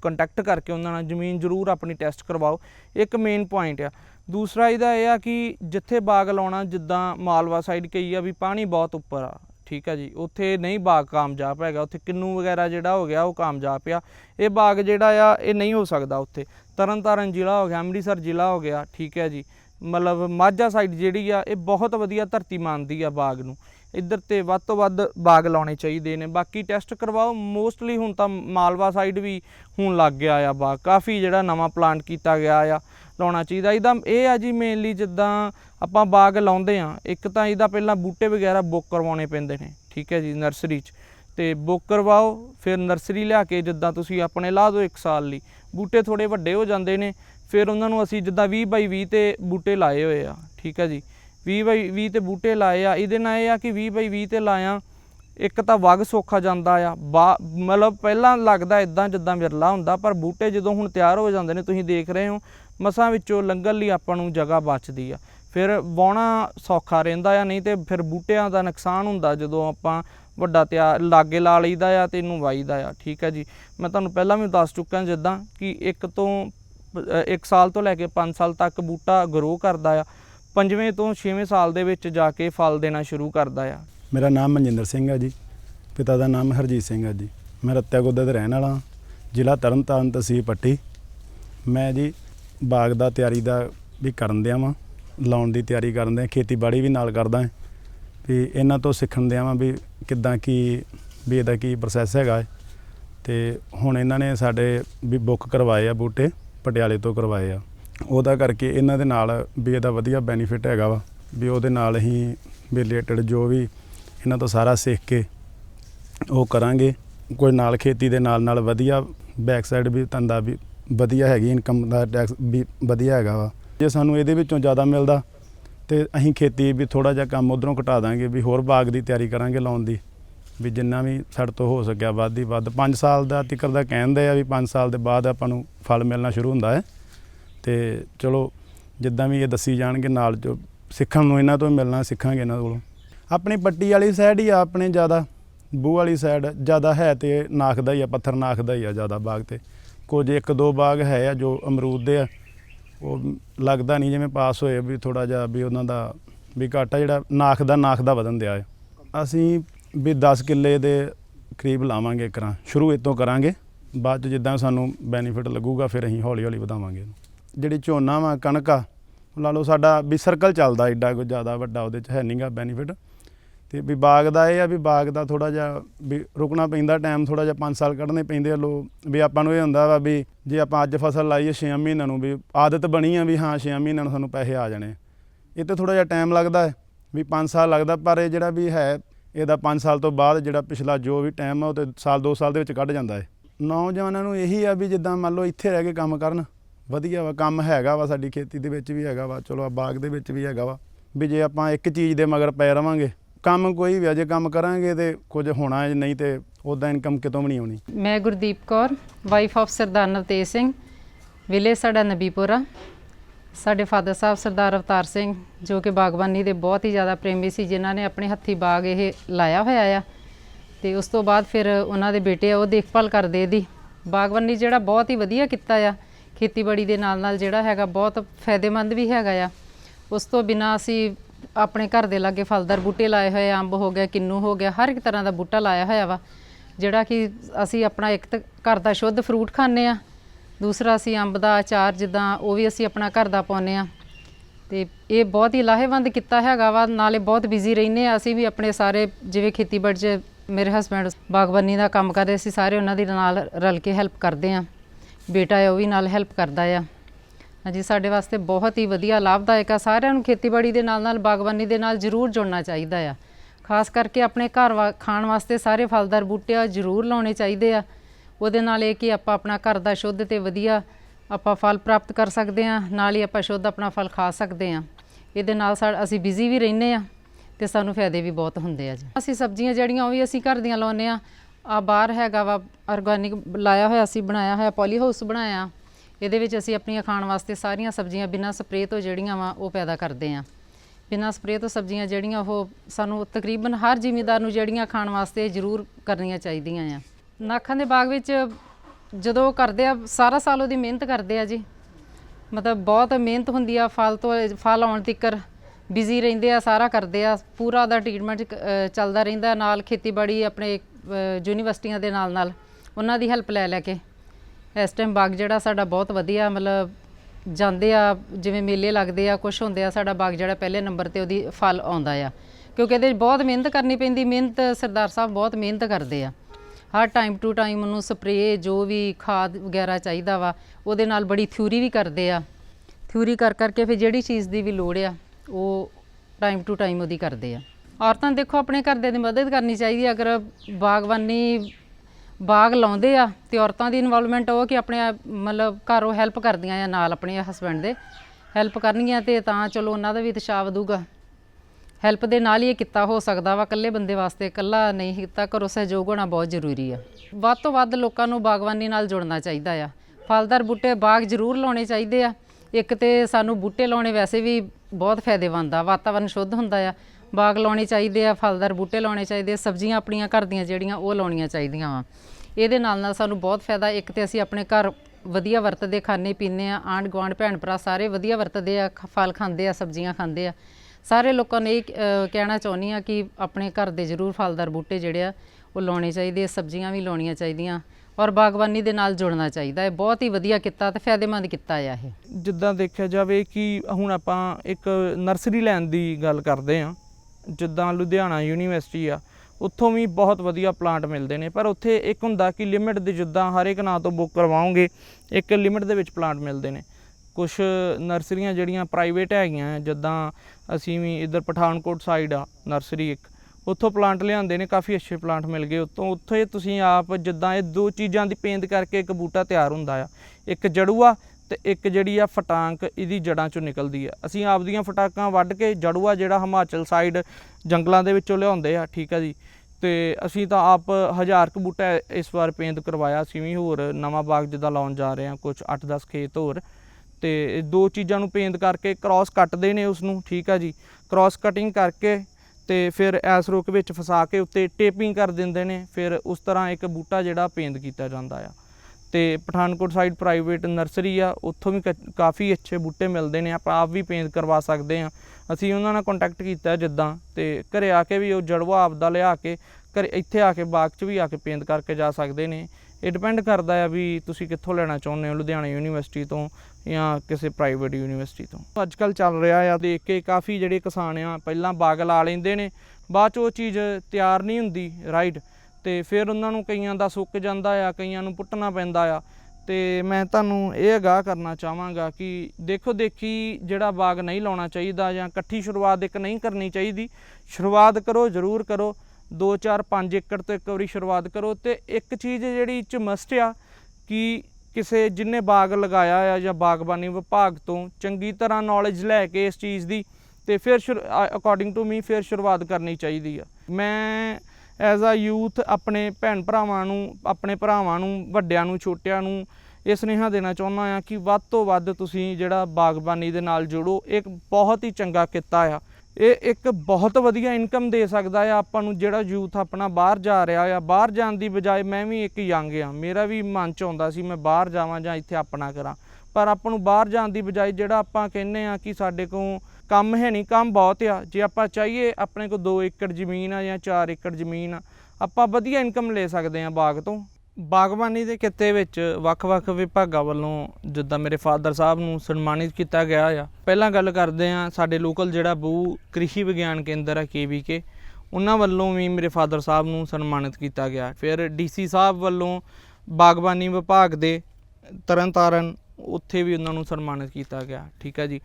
ਕੰਟੈਕਟ ਕਰਕੇ ਉਹਨਾਂ ਨਾਲ ਜ਼ਮੀਨ ਜ਼ਰੂਰ ਆਪਣੀ ਟੈਸਟ ਕਰਵਾਓ। ਇੱਕ ਮੇਨ ਪੁਆਇੰਟ ਆ। ਦੂਸਰਾ ਇਹਦਾ ਇਹ ਆ ਕਿ ਜਿੱਥੇ ਬਾਗ ਲਾਉਣਾ, ਜਿੱਦਾਂ ਮਾਲਵਾ ਸਾਈਡ ਕਈ ਆ ਵੀ ਪਾਣੀ ਬਹੁਤ ਉੱਪਰ ਆ, ਠੀਕ ਆ ਜੀ। ਉੱਥੇ ਨਹੀਂ ਬਾਗ ਕਾਮਯਾਬ ਹੈਗਾ, ਉੱਥੇ ਕਿੰਨੂ ਵਗੈਰਾ ਜਿਹੜਾ ਹੋ ਗਿਆ ਉਹ ਕਾਮਯਾਬ ਆ। ਇਹ ਬਾਗ ਜਿਹੜਾ ਆ, ਇਹ ਨਹੀਂ ਹੋ ਸਕਦਾ ਉੱਥੇ। ਤਰਨਤਾਰਨ ਜ਼ਿਲ੍ਹਾ ਹੋ ਗਿਆ, ਅੰਮ੍ਰਿਤਸਰ ਜ਼ਿਲ੍ਹਾ ਹੋ ਗਿਆ, ਠੀਕ ਹੈ ਜੀ। ਮਤਲਬ ਮਾਝਾ ਸਾਈਡ ਜਿਹੜੀ ਆ, ਇਹ ਬਹੁਤ ਵਧੀਆ ਧਰਤੀ ਮੰਨਦੀ ਆ ਬਾਗ ਨੂੰ। ਇੱਧਰ ਤੇ ਵੱਧ ਤੋਂ ਵੱਧ ਬਾਗ ਲਾਉਣੇ ਚਾਹੀਦੇ ਨੇ। ਬਾਕੀ ਟੈਸਟ ਕਰਵਾਓ ਮੋਸਟਲੀ ਹੁਣ ਤਾਂ ਮਾਲਵਾ ਸਾਈਡ ਵੀ ਹੁਣ ਲੱਗ ਗਿਆ ਆ ਬਾਗ। ਕਾਫੀ ਜਿਹੜਾ ਨਵਾਂ ਪਲਾਂਟ ਕੀਤਾ ਗਿਆ ਆ, ਲਾਉਣਾ ਚਾਹੀਦਾ। ਇਹਦਾ ਇਹ ਆ ਜੀ ਮੇਨਲੀ ਜਿੱਦਾਂ ਆਪਾਂ ਬਾਗ ਲਾਉਂਦੇ ਆ, ਇੱਕ ਤਾਂ ਇਹਦਾ ਪਹਿਲਾਂ ਬੂਟੇ ਵਗੈਰਾ ਬੁੱਕ ਕਰਵਾਉਣੇ ਪੈਂਦੇ ਨੇ, ਠੀਕ ਹੈ ਜੀ ਨਰਸਰੀ 'ਚ। ਤੇ ਬੁੱਕ ਕਰਵਾਓ, ਫਿਰ ਨਰਸਰੀ ਲਿਆ ਕੇ ਜਿੱਦਾਂ ਤੁਸੀਂ ਆਪਣੇ ਲਾ ਦਿਓ 1 ਸਾਲ ਲਈ। ਬੂਟੇ ਥੋੜੇ ਵੱਡੇ ਹੋ ਜਾਂਦੇ ਨੇ ਫਿਰ ਉਹਨਾਂ ਨੂੰ ਅਸੀਂ ਜਿੱਦਾਂ 20 ਬਾਈ 20 ਤੇ ਬੂਟੇ ਲਾਏ ਹੋਏ ਆ, ਠੀਕ ਹੈ ਜੀ। 20 ਬਾਈ 20 ਤੇ ਬੂਟੇ ਲਾਏ ਆ, ਇਹਦੇ ਨਾਲ ਇਹ ਆ ਕਿ 20 ਬਾਈ 20 ਤੇ ਲਾਇਆ, ਇੱਕ ਤਾਂ ਵਗ ਸੌਖਾ ਜਾਂਦਾ ਆ, ਬਾ ਮਤਲਬ ਪਹਿਲਾਂ ਲੱਗਦਾ ਇਦਾਂ ਜਿੱਦਾਂ ਵਿਰਲਾ ਹੁੰਦਾ, ਪਰ ਬੂਟੇ ਜਦੋਂ ਹੁਣ ਤਿਆਰ ਹੋ ਜਾਂਦੇ ਨੇ, ਤੁਸੀਂ ਦੇਖ ਰਹੇ ਹੋ, ਮਸਾਂ ਵਿੱਚੋਂ ਲੰਘਣ ਲਈ ਆਪਾਂ ਨੂੰ ਜਗ੍ਹਾ ਬਚਦੀ ਆ। ਫਿਰ ਵਾਹੁਣਾ ਸੌਖਾ ਰਹਿੰਦਾ ਆ, ਨਹੀਂ ਤੇ ਫਿਰ ਬੂਟਿਆਂ ਦਾ ਨੁਕਸਾਨ ਹੁੰਦਾ ਜਦੋਂ ਆਪਾਂ ਵੱਡਾ ਤਿਆਰ ਲਾਗੇ ਲਾ ਲਈਦਾ ਆ ਤੇ ਇਹਨੂੰ ਵਾਈਦਾ ਆ, ਠੀਕ ਹੈ ਜੀ। ਮੈਂ ਤੁਹਾਨੂੰ ਪਹਿਲਾਂ ਵੀ ਦੱਸ ਚੁੱਕਾ ਜਿੱਦਾਂ ਕਿ ਇੱਕ ਤੋਂ 1 ਸਾਲ ਤੋਂ ਲੈ ਕੇ 5 ਸਾਲ ਤੱਕ ਬੂਟਾ ਗਰੋ ਕਰਦਾ ਆ ਪੰਜਵੇਂ ਤੋਂ 6ਵੇਂ ਸਾਲ ਦੇ ਵਿੱਚ ਜਾ ਕੇ ਫਲ ਦੇਣਾ ਸ਼ੁਰੂ ਕਰਦਾ ਆ। ਮੇਰਾ ਨਾਮ ਮਨਜਿੰਦਰ ਸਿੰਘ ਹੈ ਜੀ ਪਿਤਾ ਦਾ ਨਾਮ ਹਰਜੀਤ ਸਿੰਘ ਹੈ ਜੀ। ਮੈਂ ਰੱਤਿਆ ਗੋਦਾ ਦਾ ਰਹਿਣ ਵਾਲਾ ਹਾਂ, ਜ਼ਿਲ੍ਹਾ ਤਰਨਤਾਰਨ ਤਹਿਸੀਲ ਪੱਟੀ। ਮੈਂ ਜੀ ਬਾਗ ਦਾ ਤਿਆਰੀ ਦਾ ਵੀ ਕਰਨ ਦਿਆਂ ਵਾਂ ਲਾਉਣ ਦੀ ਤਿਆਰੀ ਕਰਨ ਦਿਆਂ ਖੇਤੀਬਾੜੀ ਵੀ ਨਾਲ ਕਰਦਾ ਹਾਂ। ਵੀ ਇਹਨਾਂ ਤੋਂ ਸਿੱਖਣ ਦਿਆਂ ਵਾਂ ਵੀ ਕਿੱਦਾਂ ਕੀ ਵੀ ਇਹਦਾ ਕੀ ਪ੍ਰੋਸੈਸ ਹੈਗਾ ਹੈ। ਤੇ ਹੁਣ ਇਹਨਾਂ ਨੇ ਸਾਡੇ ਵੀ ਬੁੱਕ ਕਰਵਾਏ ਆ ਬੂਟੇ। ਪਟਿਆਲੇ ਤੋਂ ਕਰਵਾਏ ਆ। ਉਹਦਾ ਕਰਕੇ ਇਹਨਾਂ ਦੇ ਨਾਲ ਵੀ ਇਹਦਾ ਵਧੀਆ ਬੈਨੀਫਿਟ ਹੈਗਾ ਵਾ, ਵੀ ਉਹਦੇ ਨਾਲ ਹੀ ਵੀ ਰਿਲੇਟਡ ਜੋ ਵੀ ਇਹਨਾਂ ਤੋਂ ਸਾਰਾ ਸਿੱਖ ਕੇ ਉਹ ਕਰਾਂਗੇ। ਕੋਈ ਨਾਲ ਖੇਤੀ ਦੇ ਨਾਲ ਨਾਲ ਵਧੀਆ ਬੈਕ ਸਾਈਡ ਵੀ ਧੰਦਾ ਵੀ ਵਧੀਆ ਹੈਗੀ ਇਨਕਮ ਦਾ ਟੈਕਸ ਵੀ ਵਧੀਆ ਹੈਗਾ ਵਾ। ਜੇ ਸਾਨੂੰ ਇਹਦੇ ਵਿੱਚੋਂ ਜ਼ਿਆਦਾ ਮਿਲਦਾ ਤੇ ਅਸੀਂ ਖੇਤੀ ਵੀ ਥੋੜਾ ਜਿਹਾ ਕੰਮ ਉਧਰੋਂ ਘਟਾ ਦਾਂਗੇ, ਵੀ ਹੋਰ ਬਾਗ ਦੀ ਤਿਆਰੀ ਕਰਾਂਗੇ ਲਾਉਣ ਦੀ। ਵੀ ਜਿੰਨਾ ਵੀ ਸਾਡੇ ਤੋਂ ਹੋ ਸਕਿਆ ਵੱਧ ਹੀ ਵੱਧ। 5 ਸਾਲ ਦਾ ਤਿਕਰ ਦਾ ਕਹਿੰਦੇ ਆ ਵੀ 5 ਸਾਲ ਦੇ ਬਾਅਦ ਆਪਾਂ ਨੂੰ ਫਲ ਮਿਲਣਾ ਸ਼ੁਰੂ ਹੁੰਦਾ ਹੈ। ਤੇ ਚਲੋ, ਜਿੱਦਾਂ ਵੀ ਇਹ ਦੱਸੀ ਜਾਣਗੇ ਨਾਲ ਜੋ ਸਿੱਖਣ ਨੂੰ ਇਹਨਾਂ ਤੋਂ ਮਿਲਣਾ, ਸਿੱਖਾਂਗੇ ਇਹਨਾਂ ਕੋਲੋਂ। ਆਪਣੀ ਪੱਟੀ ਵਾਲੀ ਸਾਈਡ ਹੀ ਆ, ਆਪਣੇ ਜ਼ਿਆਦਾ ਬੂ ਵਾਲੀ ਸਾਈਡ ਜ਼ਿਆਦਾ ਹੈ ਤੇ ਨਾਖ ਦਾ ਹੀ ਆ, ਪੱਥਰ ਨਾਖ ਦਾ ਹੀ ਆ ਜ਼ਿਆਦਾ ਬਾਗ ਤੇ। ਕੁਝ ਇੱਕ ਦੋ ਬਾਗ ਹੈ ਆ ਜੋ ਅਮਰੂਦ ਦੇ ਆ। ਉਹ ਲੱਗਦਾ ਨਹੀਂ ਜਿਵੇਂ ਪਾਸ ਹੋਏ ਵੀ ਥੋੜਾ ਜਿਹਾ ਵੀ ਉਹਨਾਂ ਦਾ ਵੀ ਘਾਟਾ ਜਿਹੜਾ ਨਾਖ ਦਾ ਨਾਖ ਦਾ ਵਧਣ ਦਿਆ ਅਸੀਂ ਵੀ 10 ਕਿੱਲੇ ਦੇ ਕਰੀਬ ਲਾਵਾਂਗੇ ਇੱਕਰਾਂ ਸ਼ੁਰੂ ਇਤੋਂ ਕਰਾਂਗੇ, ਬਾਅਦ 'ਚ ਜਿੱਦਾਂ ਸਾਨੂੰ ਬੈਨੀਫਿਟ ਲੱਗੂਗਾ, ਫਿਰ ਅਸੀਂ ਹੌਲੀ ਹੌਲੀ ਵਧਾਵਾਂਗੇ ਇਹਨੂੰ। ਜਿਹੜੀ ਝੋਨਾ ਵਾ, ਕਣਕ ਆ ਲਾ ਲਓ ਸਾਡਾ ਵੀ ਸਰਕਲ ਚੱਲਦਾ ਏਡਾ ਕੋਈ ਜ਼ਿਆਦਾ ਵੱਡਾ, ਉਹਦੇ 'ਚ ਹੈ ਨਹੀਂਗਾ ਬੈਨੀਫਿਟ ਤੇ ਵੀ ਬਾਗ ਦਾ ਇਹ ਆ ਵੀ ਬਾਗ ਦਾ ਥੋੜਾ ਜਿਹਾ ਵੀ ਰੁਕਣਾ ਪੈਂਦਾ ਟਾਈਮ ਥੋੜਾ ਜਿਹਾ 5 ਸਾਲ ਕੱਢਣੇ ਪੈਂਦੇ ਆ ਲੋ। ਵੀ ਆਪਾਂ ਨੂੰ ਇਹ ਹੁੰਦਾ ਵਾ ਵੀ ਜੇ ਆਪਾਂ ਅੱਜ ਫਸਲ ਲਾਈਏ 6 ਮਹੀਨਿਆਂ ਨੂੰ, ਵੀ ਆਦਤ ਬਣੀ ਆ ਵੀ ਹਾਂ 6 ਮਹੀਨਿਆਂ ਨੂੰ ਸਾਨੂੰ ਪੈਸੇ ਆ ਜਾਣੇ ਇਹ ਤੇ ਥੋੜਾ ਜਿਹਾ ਟਾਈਮ ਲੱਗਦਾ ਹੈ, ਵੀ 5 ਸਾਲ ਲੱਗਦਾ, ਪਰ ਇਹ ਜਿਹੜਾ ਵੀ ਹੈ ਇਹਦਾ 5 ਸਾਲ ਤੋਂ ਬਾਅਦ ਜਿਹੜਾ ਪਿਛਲਾ ਜੋ ਵੀ ਟਾਈਮ ਆ ਉਹ ਤੇ ਸਾਲ 2 ਸਾਲ ਦੇ ਵਿੱਚ ਕੱਢ ਜਾਂਦਾ ਹੈ ਨੌਜਵਾਨਾਂ ਨੂੰ ਇਹੀ ਆ ਵੀ ਜਿੱਦਾਂ ਮੰਨ ਲਓ ਇੱਥੇ ਰਹਿ ਕੇ ਕੰਮ ਕਰਨ, ਵਧੀਆ ਵਾ, ਕੰਮ ਹੈਗਾ ਵਾ ਸਾਡੀ ਖੇਤੀ ਦੇ ਵਿੱਚ ਵੀ ਹੈਗਾ ਵਾ, ਚਲੋ ਆ ਬਾਗ ਦੇ ਵਿੱਚ ਵੀ ਹੈਗਾ ਵਾ, ਵੀ ਜੇ ਆਪਾਂ ਇੱਕ ਚੀਜ਼ ਦੇ ਮਗਰ ਪੈ ਰਵਾਂਗੇ, ਕੰਮ ਕੋਈ ਵੀ ਆ, ਜੇ ਕੰਮ ਕਰਾਂਗੇ ਤੇ ਕੁਝ ਹੋਣਾ ਹੈ ਨਹੀਂ ਤੇ ਉਦਾਂ ਇਨਕਮ ਕਿਤੋਂ ਵੀ ਨਹੀਂ ਆਉਣੀ। ਮੈਂ Gurdeep Kaur wife of Sardar Navtej Singh, village ਸਾਡਾ ਨਬੀਪੁਰਾ। ਸਾਡੇ ਫਾਦਰ ਸਾਹਿਬ ਸਰਦਾਰ ਅਵਤਾਰ ਸਿੰਘ ਜੋ ਕਿ ਬਾਗਬਾਨੀ ਦੇ ਬਹੁਤ ਹੀ ਜ਼ਿਆਦਾ ਪ੍ਰੇਮੀ ਸੀ ਜਿਨ੍ਹਾਂ ਨੇ ਆਪਣੇ ਹੱਥੀ ਬਾਗ ਇਹ ਲਾਇਆ ਹੋਇਆ ਆ। ਤੇ ਉਸ ਤੋਂ ਬਾਅਦ ਫਿਰ ਉਹਨਾਂ ਦੇ ਬੇਟੇ ਆ ਉਹ ਦੇਖਭਾਲ ਕਰਦੇ ਇਹਦੀ। ਬਾਗਬਾਨੀ ਜਿਹੜਾ ਬਹੁਤ ਹੀ ਵਧੀਆ ਕੀਤਾ ਆ ਖੇਤੀਬਾੜੀ ਦੇ ਨਾਲ ਨਾਲ ਜਿਹੜਾ ਹੈਗਾ ਬਹੁਤ ਫਾਇਦੇਮੰਦ ਵੀ ਹੈਗਾ ਆ। ਉਸ ਤੋਂ ਬਿਨਾ ਅਸੀਂ ਆਪਣੇ ਘਰ ਦੇ ਲਾਗੇ ਫਲਦਾਰ ਬੂਟੇ ਲਾਏ ਹੋਏ ਆ, ਅੰਬ ਹੋ ਗਿਆ ਕਿੰਨੂ ਹੋ ਗਿਆ ਹਰ ਇੱਕ ਤਰ੍ਹਾਂ ਦਾ ਬੂਟਾ ਲਾਇਆ ਹੋਇਆ ਵਾ। ਜਿਹੜਾ ਕਿ ਅਸੀਂ ਆਪਣਾ ਇੱਕ ਤਾਂ ਘਰ ਦਾ ਸ਼ੁੱਧ ਫਰੂਟ ਖਾਂਦੇ ਆ ਦੂਸਰਾ ਅਸੀਂ ਅੰਬ ਦਾ ਅਚਾਰ ਜਿੱਦਾਂ ਉਹ ਵੀ ਅਸੀਂ ਆਪਣਾ ਘਰ ਦਾ ਪਾਉਂਦੇ ਆ ਤੇ ਇਹ ਬਹੁਤ ਹੀ ਲਾਹੇਵੰਦ ਕੀਤਾ ਹੈਗਾ ਵਾ, ਨਾਲੇ ਬਹੁਤ ਬਿਜ਼ੀ ਰਹਿੰਦੇ ਆ ਅਸੀਂ ਵੀ ਆਪਣੇ ਸਾਰੇ, ਜਿਵੇਂ ਖੇਤੀਬਾੜੀ 'ਚ ਮੇਰੇ ਹਸਬੰਡ ਬਾਗਬਾਨੀ ਦਾ ਕੰਮ ਕਰਦੇ, ਅਸੀਂ ਸਾਰੇ ਉਹਨਾਂ ਦੇ ਨਾਲ ਰਲ ਕੇ ਹੈਲਪ ਕਰਦੇ ਆ ਬੇਟਾ ਹੈ ਉਹ ਵੀ ਨਾਲ ਹੈਲਪ ਕਰਦਾ ਆ। ਹਾਂਜੀ, ਸਾਡੇ ਵਾਸਤੇ ਬਹੁਤ ਹੀ ਵਧੀਆ, ਲਾਭਦਾਇਕ ਆ। ਸਾਰਿਆਂ ਨੂੰ ਖੇਤੀਬਾੜੀ ਦੇ ਨਾਲ ਨਾਲ ਬਾਗਬਾਨੀ ਦੇ ਨਾਲ ਜ਼ਰੂਰ ਜੁੜਨਾ ਚਾਹੀਦਾ ਆ। ਖਾਸ ਕਰਕੇ ਆਪਣੇ ਘਰ ਵਾ- ਖਾਣ ਵਾਸਤੇ ਸਾਰੇ ਫਲਦਾਰ ਬੂਟੇ ਆ ਜ਼ਰੂਰ ਲਾਉਣੇ ਚਾਹੀਦੇ ਆ। ਉਹਦੇ ਨਾਲ ਇਹ ਕਿ ਆਪਾਂ ਆਪਣਾ ਘਰ ਦਾ ਸ਼ੁੱਧ ਤੇ ਵਧੀਆ ਆਪਾਂ ਫਲ ਪ੍ਰਾਪਤ ਕਰ ਸਕਦੇ ਆ ਨਾਲ ਹੀ ਆਪਾਂ ਸ਼ੁੱਧ ਆਪਣਾ ਫਲ ਖਾ ਸਕਦੇ ਆ ਇਹਦੇ ਨਾਲ ਸਾ, ਅਸੀਂ ਬਿਜ਼ੀ ਵੀ ਰਹਿੰਦੇ ਆ ਤੇ ਸਾਨੂੰ ਫਾਇਦੇ ਵੀ ਬਹੁਤ ਹੁੰਦੇ ਆ ਜੀ। ਅਸੀਂ ਸਬਜ਼ੀਆਂ ਜਿਹੜੀਆਂ ਉਹ ਵੀ ਅਸੀਂ ਘਰ ਦੀਆਂ ਲਾਉਂਦੇ ਆ ਆ ਬਾਹਰ ਹੈਗਾ ਵਾ ਆਰਗੈਨਿਕ ਲਾਇਆ ਹੋਇਆ ਅਸੀਂ, ਬਣਾਇਆ ਹੋਇਆ ਪੋਲੀ ਹਾਊਸ ਬਣਾਇਆ। ਇਹਦੇ ਵਿੱਚ ਅਸੀਂ ਆਪਣੀਆਂ ਖਾਣ ਵਾਸਤੇ ਸਾਰੀਆਂ ਸਬਜ਼ੀਆਂ ਬਿਨਾਂ ਸਪਰੇਅ ਤੋਂ ਜਿਹੜੀਆਂ ਵਾ ਉਹ ਪੈਦਾ ਕਰਦੇ ਆ ਬਿਨਾਂ ਸਪਰੇਅ ਤੋਂ ਸਬਜ਼ੀਆਂ ਜਿਹੜੀਆਂ ਉਹ ਸਾਨੂੰ ਤਕਰੀਬਨ ਹਰ ਜ਼ਿਮੀਦਾਰ ਨੂੰ ਜਿਹੜੀਆਂ ਖਾਣ ਵਾਸਤੇ ਜ਼ਰੂਰ ਕਰਨੀਆਂ ਚਾਹੀਦੀਆਂ ਆ। ਨਾਖਾਂ ਦੇ ਬਾਗ ਵਿੱਚ ਜਦੋਂ ਉਹ ਕਰਦੇ ਆ, ਸਾਰਾ ਸਾਲ ਉਹਦੀ ਮਿਹਨਤ ਕਰਦੇ ਆ ਜੀ। ਮਤਲਬ ਬਹੁਤ ਮਿਹਨਤ ਹੁੰਦੀ ਆ, ਫਲ ਤੋਂ, ਫਲ ਆਉਣ ਤੀਕਰ ਬਿਜ਼ੀ ਰਹਿੰਦੇ ਆ, ਸਾਰਾ ਕਰਦੇ ਆ। ਪੂਰਾ ਦਾ ਟ੍ਰੀਟਮੈਂਟ ਚੱਲਦਾ ਰਹਿੰਦਾ, ਨਾਲ ਖੇਤੀਬਾੜੀ ਆਪਣੇ ਯੂਨੀਵਰਸਿਟੀਆਂ ਦੇ ਨਾਲ ਨਾਲ ਉਹਨਾਂ ਦੀ ਹੈਲਪ ਲੈ ਲੈ ਕੇ। ਇਸ ਟਾਈਮ ਬਾਗ ਜਿਹੜਾ ਸਾਡਾ ਬਹੁਤ ਵਧੀਆ, ਮਤਲਬ ਜਾਂਦੇ ਆ, ਜਿਵੇਂ ਮੇਲੇ ਲੱਗਦੇ ਆ ਕੁਝ ਹੁੰਦੇ ਆ, ਸਾਡਾ ਬਾਗ ਜਿਹੜਾ ਪਹਿਲੇ ਨੰਬਰ ਤੇ ਉਹਦੀ ਫਲ ਆਉਂਦਾ ਆ। ਕਿਉਂਕਿ ਇਹਦੇ 'ਚ ਬਹੁਤ ਮਿਹਨਤ ਕਰਨੀ ਪੈਂਦੀ, ਮਿਹਨਤ ਸਰਦਾਰ ਸਾਹਿਬ ਬਹੁਤ ਮਿਹਨਤ ਕਰਦੇ ਆ। ਹਰ ਟਾਈਮ ਟੂ ਟਾਈਮ ਉਹਨੂੰ ਸਪਰੇਅ ਜੋ ਵੀ ਖਾਦ ਵਗੈਰਾ ਚਾਹੀਦਾ ਵਾ, ਉਹਦੇ ਨਾਲ ਬੜੀ ਥਿਊਰੀ ਵੀ ਕਰਦੇ ਆ। ਥਿਊਰੀ ਕਰ ਕਰਕੇ ਫਿਰ ਜਿਹੜੀ ਚੀਜ਼ ਦੀ ਵੀ ਲੋੜ ਆ, ਉਹ ਟਾਈਮ ਟੂ ਟਾਈਮ ਉਹਦੀ ਕਰਦੇ ਆ। ਔਰਤਾਂ ਦੇਖੋ ਆਪਣੇ ਘਰਦਿਆਂ ਦੀ ਮਦਦ ਕਰਨੀ ਚਾਹੀਦੀ ਆ, ਅਗਰ ਬਾਗਬਾਨੀ ਬਾਗ ਲਾਉਂਦੇ ਆ, ਤੇ ਔਰਤਾਂ ਦੀ ਇਨਵੋਲਵਮੈਂਟ ਉਹ ਕਿ ਆਪਣੇ ਮਤਲਬ ਘਰ ਉਹ ਹੈਲਪ ਕਰਦੀਆਂ ਆ ਨਾਲ ਆਪਣੇ ਹਸਬੰਡ ਦੇ। ਹੈਲਪ ਕਰਨਗੀਆਂ ਤੇ ਤਾਂ ਚਲੋ ਉਹਨਾਂ ਦਾ ਵੀ ਉਤਸ਼ਾਹ ਵਧੂਗਾ। ਹੈਲਪ ਦੇ ਨਾਲ ਹੀ ਇਹ ਕੀਤਾ ਹੋ ਸਕਦਾ ਵਾ, ਇਕੱਲੇ ਬੰਦੇ ਵਾਸਤੇ, ਇਕੱਲਾ ਨਹੀਂ ਕੀਤਾ, ਘਰੋਂ ਸਹਿਯੋਗ ਹੋਣਾ ਬਹੁਤ ਜ਼ਰੂਰੀ ਆ। ਵੱਧ ਤੋਂ ਵੱਧ ਲੋਕਾਂ ਨੂੰ ਬਾਗਬਾਨੀ ਨਾਲ ਜੁੜਨਾ ਚਾਹੀਦਾ ਆ। ਫਲਦਾਰ ਬੂਟੇ ਬਾਗ ਜ਼ਰੂਰ ਲਾਉਣੇ ਚਾਹੀਦੇ ਆ। ਇੱਕ ਤੇ ਸਾਨੂੰ ਬੂਟੇ ਲਾਉਣੇ ਵੈਸੇ ਵੀ ਬਹੁਤ ਫਾਇਦੇਮੰਦ ਆ, ਵਾਤਾਵਰਨ ਸ਼ੁੱਧ ਹੁੰਦਾ ਆ। ਬਾਗ ਲਾਉਣੇ ਚਾਹੀਦੇ ਆ, ਫਲਦਾਰ ਬੂਟੇ ਲਾਉਣੇ ਚਾਹੀਦੇ ਸਬਜ਼ੀਆਂ ਆਪਣੀਆਂ ਘਰ ਦੀਆਂ ਜਿਹੜੀਆਂ ਉਹ ਲਾਉਣੀਆਂ ਚਾਹੀਦੀਆਂ ਵਾ। ਇਹਦੇ ਨਾਲ ਨਾਲ ਸਾਨੂੰ ਬਹੁਤ ਫਾਇਦਾ, ਇੱਕ ਤੇ ਅਸੀਂ ਆਪਣੇ ਘਰ ਵਧੀਆ ਵਰਤਦੇ ਖਾਣੇ ਪੀਂਦੇ ਆ ਆਂਢ ਗੁਆਂਢ ਭੈਣ ਭਰਾ ਸਾਰੇ ਵਧੀਆ ਵਰਤਦੇ ਆ ਖ- ਫਲ ਖਾਂਦੇ ਆ, ਸਬਜ਼ੀਆਂ ਖਾਂਦੇ ਆ। ਸਾਰੇ ਲੋਕਾਂ ਨੇ ਇਹ ਕਹਿਣਾ ਚਾਹੁੰਦੀ ਆ ਕਿ ਆਪਣੇ ਘਰ ਦੇ ਜ਼ਰੂਰ ਫਲਦਾਰ ਬੂਟੇ ਜਿਹੜੇ ਆ, ਉਹ ਲਾਉਣੇ ਚਾਹੀਦੇ ਸਬਜ਼ੀਆਂ ਵੀ ਲਾਉਣੀਆਂ ਚਾਹੀਦੀਆਂ ਔਰ ਬਾਗਬਾਨੀ ਦੇ ਨਾਲ ਜੁੜਨਾ ਚਾਹੀਦਾ ਹੈ। ਬਹੁਤ ਹੀ ਵਧੀਆ ਕਿੱਤਾ ਤੇ ਫਾਇਦੇਮੰਦ ਕਿੱਤਾ ਆ ਇਹ। ਜਿੱਦਾਂ ਦੇਖਿਆ ਜਾਵੇ ਕਿ ਹੁਣ ਆਪਾਂ ਇੱਕ ਨਰਸਰੀ ਲੈਣ ਦੀ ਗੱਲ ਕਰਦੇ ਆ ਜਿੱਦਾਂ ਲੁਧਿਆਣਾ ਯੂਨੀਵਰਸਿਟੀ ਆ, ਉੱਥੋਂ ਵੀ ਬਹੁਤ ਵਧੀਆ ਪਲਾਂਟ ਮਿਲਦੇ ਨੇ, ਪਰ ਉੱਥੇ ਇੱਕ ਹੁੰਦਾ ਕਿ ਲਿਮਿਟ ਦੇ ਜਿੱਦਾਂ ਹਰ ਇੱਕ ਨਾਂ ਤੋਂ ਬੁੱਕ ਕਰਵਾਉਂਗੇ ਇੱਕ ਲਿਮਿਟ ਦੇ ਵਿੱਚ ਪਲਾਂਟ ਮਿਲਦੇ ਨੇ। ਕੁਝ ਨਰਸਰੀਆਂ ਜਿਹੜੀਆਂ ਪ੍ਰਾਈਵੇਟ ਹੈਗੀਆਂ ਆ, ਜਿੱਦਾਂ ਅਸੀਂ ਵੀ ਇੱਧਰ ਪਠਾਨਕੋਟ ਸਾਈਡ ਆ ਨਰਸਰੀ ਇੱਕ ਉੱਥੋਂ ਪਲਾਂਟ ਲਿਆਂਦੇ ਨੇ ਕਾਫੀ ਅੱਛੇ ਪਲਾਂਟ ਮਿਲ ਗਏ ਉੱਥੋਂ ਉੱਥੇ ਤੁਸੀਂ ਆਪ ਜਿੱਦਾਂ ਇਹ ਦੋ ਚੀਜ਼ਾਂ ਦੀ ਪੇਂਦ ਕਰਕੇ ਇੱਕ ਬੂਟਾ ਤਿਆਰ ਹੁੰਦਾ ਆ ਇੱਕ ਜੜੂਆ ਤੇ ਇੱਕ ਜਿਹੜੀ ਆ ਫਟਾਂਕ ਇਹਦੀ ਜੜਾਂ ਚੋਂ ਨਿਕਲਦੀ ਆ। ਅਸੀਂ ਆਪਦੀਆਂ ਫਟਾਕਾਂ ਵੱਢ ਕੇ ਜੜੂਆ ਜਿਹੜਾ ਹਿਮਾਚਲ ਸਾਈਡ ਜੰਗਲਾਂ ਦੇ ਵਿੱਚੋਂ ਲਿਆਉਂਦੇ ਆ ਠੀਕ ਆ ਜੀ ਤੇ ਅਸੀਂ ਤਾਂ ਆਪ ਹਜ਼ਾਰ ਕੁ ਬੂਟਾ ਇਸ ਵਾਰ ਪੇਂਦ ਕਰਵਾਇਆ ਅਸੀਂ ਵੀ ਹੋਰ ਨਵਾਂ ਬਾਗ ਜਿੱਦਾਂ ਲਾਉਣ ਜਾ ਰਹੇ ਹਾਂ ਕੁਝ 8-10 ਖੇਤ ਹੋਰ ਤੇ ਦੋ ਚੀਜ਼ਾਂ ਨੂੰ ਪੇਂਦ ਕਰਕੇ ਕ੍ਰਾਸ ਕੱਟਦੇ ਨੇ ਉਸ ਨੂੰ ਠੀਕ ਆ ਜੀ। ਕ੍ਰਾਸ ਕਟਿੰਗ ਕਰਕੇ ਤੇ ਫਿਰ ਐਸ ਰੋਕ ਵਿੱਚ ਫਸਾ ਕੇ ਉੱਤੇ ਟੇਪਿੰਗ ਕਰ ਦਿੰਦੇ ਨੇ, ਫਿਰ ਉਸ ਤਰ੍ਹਾਂ ਇੱਕ ਬੂਟਾ ਜਿਹੜਾ ਪੇਂਦ ਕੀਤਾ ਜਾਂਦਾ ਆ। ਤੇ ਪਠਾਨਕੋਟ ਸਾਈਡ ਪ੍ਰਾਈਵੇਟ ਨਰਸਰੀ ਆ, ਉੱਥੋਂ ਵੀ ਕ- ਕਾਫੀ ਅੱਛੇ ਬੂਟੇ ਮਿਲਦੇ ਨੇ, ਆਪਾਂ ਆਪ ਵੀ ਪੇਂਦ ਕਰਵਾ ਸਕਦੇ ਆ। ਅਸੀਂ ਉਹਨਾਂ ਨਾਲ ਕੰਟੈਕਟ ਕੀਤਾ ਜਿੱਦਾਂ, ਤੇ ਘਰੇ ਆ ਕੇ ਵੀ ਉਹ ਜੜਵਾ ਆਪਦਾ ਲਿਆ ਕੇ ਘਰੇ ਇੱਥੇ ਆ ਕੇ ਬਾਗ 'ਚ ਵੀ ਆ ਕੇ ਪੇਂਦ ਕਰਕੇ ਜਾ ਸਕਦੇ ਨੇ। ਇਹ ਡਿਪੈਂਡ ਕਰਦਾ ਆ ਵੀ ਤੁਸੀਂ ਕਿੱਥੋਂ ਲੈਣਾ ਚਾਹੁੰਦੇ ਹੋ, ਲੁਧਿਆਣਾ ਯੂਨੀਵਰਸਿਟੀ ਤੋਂ ਜਾਂ ਕਿਸੇ ਪ੍ਰਾਈਵੇਟ ਯੂਨੀਵਰਸਿਟੀ ਤੋਂ। ਅੱਜ ਕੱਲ ਚੱਲ ਰਿਹਾ ਆ, ਦੇਖ ਕੇ ਕਾਫੀ ਜਿਹੜੇ ਕਿਸਾਨ ਆ, ਪਹਿਲਾਂ ਬਾਗ ਲਾ ਲੈਂਦੇ ਨੇ, ਬਾਅਦ 'ਚ ਉਹ ਚੀਜ਼ ਤਿਆਰ ਨਹੀਂ ਹੁੰਦੀ ਰਾਈਟ ਤੇ ਫਿਰ ਉਹਨਾਂ ਨੂੰ ਕਈਆਂ ਦਾ ਸੁੱਕ ਜਾਂਦਾ ਆ, ਕਈਆਂ ਨੂੰ ਪੁੱਟਣਾ ਪੈਂਦਾ ਆ। ਤੇ ਮੈਂ ਤੁਹਾਨੂੰ ਇਹ ਅਗਾਹ ਕਰਨਾ ਚਾਹਾਂਗਾ ਕਿ ਦੇਖੋ, ਦੇਖੀ ਜਿਹੜਾ ਬਾਗ ਨਹੀਂ ਲਾਉਣਾ ਚਾਹੀਦਾ ਜਾਂ ਇਕੱਠੀ ਸ਼ੁਰੂਆਤ ਇੱਕ ਨਹੀਂ ਕਰਨੀ ਚਾਹੀਦੀ, ਸ਼ੁਰੂਆਤ ਕਰੋ, ਜ਼ਰੂਰ ਕਰੋ। 2 4 5 ਏਕੜ ਤੋਂ ਇੱਕ ਵਾਰੀ ਸ਼ੁਰੂਆਤ ਕਰੋ ਤੇ ਇੱਕ ਚੀਜ਼ ਜਿਹੜੀ ਚ ਮਸਟ ਆ ਕਿ ਕਿਸੇ ਜਿਨੇ ਬਾਗ ਲਗਾਇਆ ਆ ਜਾਂ ਬਾਗਬਾਨੀ ਵਿਭਾਗ ਤੋਂ ਚੰਗੀ ਤਰ੍ਹਾਂ ਨੌਲੇਜ ਲੈ ਕੇ ਇਸ ਚੀਜ਼ ਦੀ ਤੇ ਫਿਰ ਅਕੋਰਡਿੰਗ ਟੂ ਮੀ ਫਿਰ ਸ਼ੁਰੂਆਤ ਕਰਨੀ ਚਾਹੀਦੀ ਆ। ਮੈਂ ਐਜ਼ ਅ ਯੂਥ ਆਪਣੇ ਭੈਣ ਭਰਾਵਾਂ ਨੂੰ, ਆਪਣੇ ਭਰਾਵਾਂ ਨੂੰ, ਵੱਡਿਆਂ ਨੂੰ, ਛੋਟਿਆਂ ਨੂੰ ਇਹ ਸੁਨੇਹਾ ਦੇਣਾ ਚਾਹੁੰਦਾ ਆ ਕਿ ਵੱਧ ਤੋਂ ਵੱਧ ਤੁਸੀਂ ਜਿਹੜਾ ਬਾਗਬਾਨੀ ਦੇ ਨਾਲ ਜੁੜੋ। ਇੱਕ ਬਹੁਤ ਹੀ ਚੰਗਾ ਕਿੱਤਾ ਆ। ਇਹ ਇੱਕ ਬਹੁਤ ਵਧੀਆ ਇਨਕਮ ਦੇ ਸਕਦਾ ਆ। ਆਪਾਂ ਨੂੰ ਜਿਹੜਾ ਯੂਥ ਆਪਣਾ ਬਾਹਰ ਜਾ ਰਿਹਾ ਆ, ਬਾਹਰ ਜਾਣ ਦੀ ਬਜਾਏ ਮੈਂ ਵੀ ਇੱਕ ਯੰਗ ਆ। ਮੇਰਾ ਵੀ ਮਨ ਚ ਆਉਂਦਾ ਸੀ, ਮੈਂ ਬਾਹਰ ਜਾਵਾਂ ਜਾਂ ਇੱਥੇ ਆਪਣਾ ਕਰਾਂ। ਪਰ ਆਪਾਂ ਨੂੰ ਬਾਹਰ ਜਾਣ ਦੀ ਬਜਾਏ ਜਿਹੜਾ ਆਪਾਂ ਕਹਿੰਨੇ ਆ ਕਿ ਸਾਡੇ ਕੋਲ ਕੰਮ ਹੈ ਨਹੀਂ, ਕੰਮ ਬਹੁਤ ਆ। ਜੇ ਆਪਾਂ ਚਾਹੀਏ ਆਪਣੇ ਕੋਲ 2 ਏਕੜ ਜ਼ਮੀਨ ਆ ਜਾਂ 4 ਏਕੜ ਜ਼ਮੀਨ ਆ, ਆਪਾਂ ਵਧੀਆ ਇਨਕਮ ਲੈ ਸਕਦੇ ਆ ਬਾਗ ਤੋਂ। ਬਾਗਬਾਨੀ ਦੇ ਕਿੱਤੇ ਵਿੱਚ ਵੱਖ-ਵੱਖ ਵਿਭਾਗਾਂ ਵੱਲੋਂ ਜਿੱਦਾਂ ਮੇਰੇ ਫਾਦਰ ਸਾਹਿਬ ਨੂੰ ਸਨਮਾਨਿਤ ਕੀਤਾ ਗਿਆ ਆ। ਪਹਿਲਾਂ ਗੱਲ ਕਰਦੇ ਆ ਸਾਡੇ ਲੋਕਲ ਜਿਹੜਾ ਬੂ ਕ੍ਰਿਸ਼ੀ ਵਿਗਿਆਨ ਕੇਂਦਰ ਆ ਕੇਵੀਕੇ ਉਹਨਾਂ ਵੱਲੋਂ ਵੀ ਮੇਰੇ ਫਾਦਰ ਸਾਹਿਬ ਨੂੰ ਸਨਮਾਨਿਤ ਕੀਤਾ ਗਿਆ। ਫਿਰ ਡੀਸੀ ਸਾਹਿਬ ਵੱਲੋਂ ਬਾਗਬਾਨੀ ਵਿਭਾਗ ਦੇ ਤਰਨਤਾਰਨ ਉੱਥੇ ਵੀ ਉਹਨਾਂ ਨੂੰ ਸਨਮਾਨਿਤ ਕੀਤਾ ਗਿਆ, ਠੀਕ ਹੈ ਜੀ।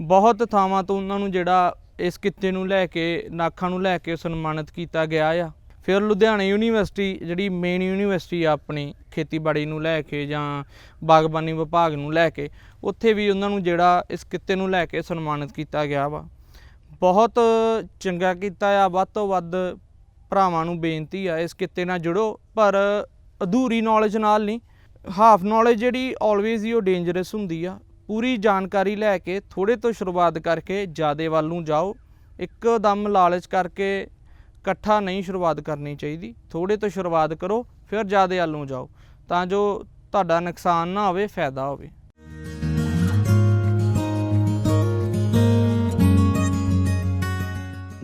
ਬਹੁਤ ਥਾਵਾਂ ਤੋਂ ਉਹਨਾਂ ਨੂੰ ਜਿਹੜਾ ਇਸ ਕਿੱਤੇ ਨੂੰ ਲੈ ਕੇ, ਨਾਖਾਂ ਨੂੰ ਲੈ ਕੇ ਸਨਮਾਨਿਤ ਕੀਤਾ ਗਿਆ ਆ। ਫਿਰ ਲੁਧਿਆਣਾ ਯੂਨੀਵਰਸਿਟੀ, ਜਿਹੜੀ ਮੇਨ ਯੂਨੀਵਰਸਿਟੀ ਆ ਆਪਣੀ, ਖੇਤੀਬਾੜੀ ਨੂੰ ਲੈ ਕੇ ਜਾਂ ਬਾਗਬਾਨੀ ਵਿਭਾਗ ਨੂੰ ਲੈ ਕੇ, ਉੱਥੇ ਵੀ ਉਹਨਾਂ ਨੂੰ ਜਿਹੜਾ ਇਸ ਕਿੱਤੇ ਨੂੰ ਲੈ ਕੇ ਸਨਮਾਨਿਤ ਕੀਤਾ ਗਿਆ ਵਾ। ਬਹੁਤ ਚੰਗਾ ਕੀਤਾ ਆ, ਵੱਧ ਤੋਂ ਵੱਧ ਭਰਾਵਾਂ ਨੂੰ ਬੇਨਤੀ ਆ ਇਸ ਕਿੱਤੇ ਨਾਲ ਜੁੜੋ, ਪਰ ਅਧੂਰੀ ਨੌਲੇਜ ਨਾਲ ਨਹੀਂ। ਹਾਫ ਨੌਲੇਜ ਜਿਹੜੀ ਆਲਵੇਜ਼ ਹੀ ਉਹ ਡੇਂਜਰਸ ਹੁੰਦੀ ਆ। ਪੂਰੀ ਜਾਣਕਾਰੀ ਲੈ ਕੇ ਥੋੜੇ ਤੋਂ ਸ਼ੁਰੂਆਤ ਕਰਕੇ ਜਿਆਦੇ ਵੱਲ ਨੂੰ ਜਾਓ। ਇੱਕਦਮ ਲਾਲਚ ਕਰਕੇ ਇਕੱਠਾ ਨਹੀਂ ਸ਼ੁਰੂਆਤ ਕਰਨੀ ਚਾਹੀਦੀ। ਥੋੜੇ ਤੋਂ ਸ਼ੁਰੂਆਤ ਕਰੋ, ਫਿਰ ਜ਼ਿਆਦਾ ਵੱਲ ਨੂੰ ਜਾਓ, ਤਾਂ ਜੋ ਤੁਹਾਡਾ ਨੁਕਸਾਨ ਨਾ ਹੋਵੇ, ਫਾਇਦਾ ਹੋਵੇ।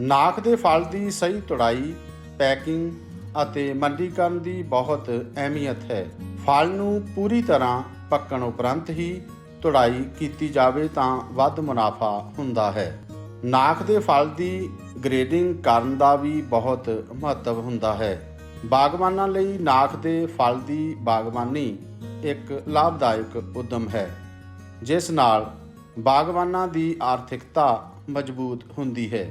ਨਾਖ ਦੇ ਫਲ ਦੀ ਸਹੀ ਤੁੜਾਈ, ਪੈਕਿੰਗ ਅਤੇ ਮੰਡੀਕਰਨ ਦੀ ਬਹੁਤ ਅਹਿਮੀਅਤ ਹੈ। ਫਲ ਨੂੰ ਪੂਰੀ ਤਰ੍ਹਾਂ ਪੱਕਣ ਉਪਰੰਤ ਹੀ ਤੁੜਾਈ ਕੀਤੀ ਜਾਵੇ ਤਾਂ ਵੱਧ ਮੁਨਾਫਾ ਹੁੰਦਾ ਹੈ। ਨਾਖ ਦੇ ਫਲ ਦੀ ਗ੍ਰੇਡਿੰਗ ਕਰਨ ਦਾ ਵੀ ਬਹੁਤ ਮਹੱਤਵ ਹੁੰਦਾ ਹੈ। ਬਾਗਬਾਨਾਂ ਲਈ ਨਾਖ ਦੇ ਫਲ ਦੀ ਬਾਗਬਾਨੀ ਇੱਕ ਲਾਭਦਾਇਕ ਉਦਮ ਹੈ, ਜਿਸ ਨਾਲ ਬਾਗਬਾਨਾਂ ਦੀ ਆਰਥਿਕਤਾ ਮਜ਼ਬੂਤ ਹੁੰਦੀ ਹੈ।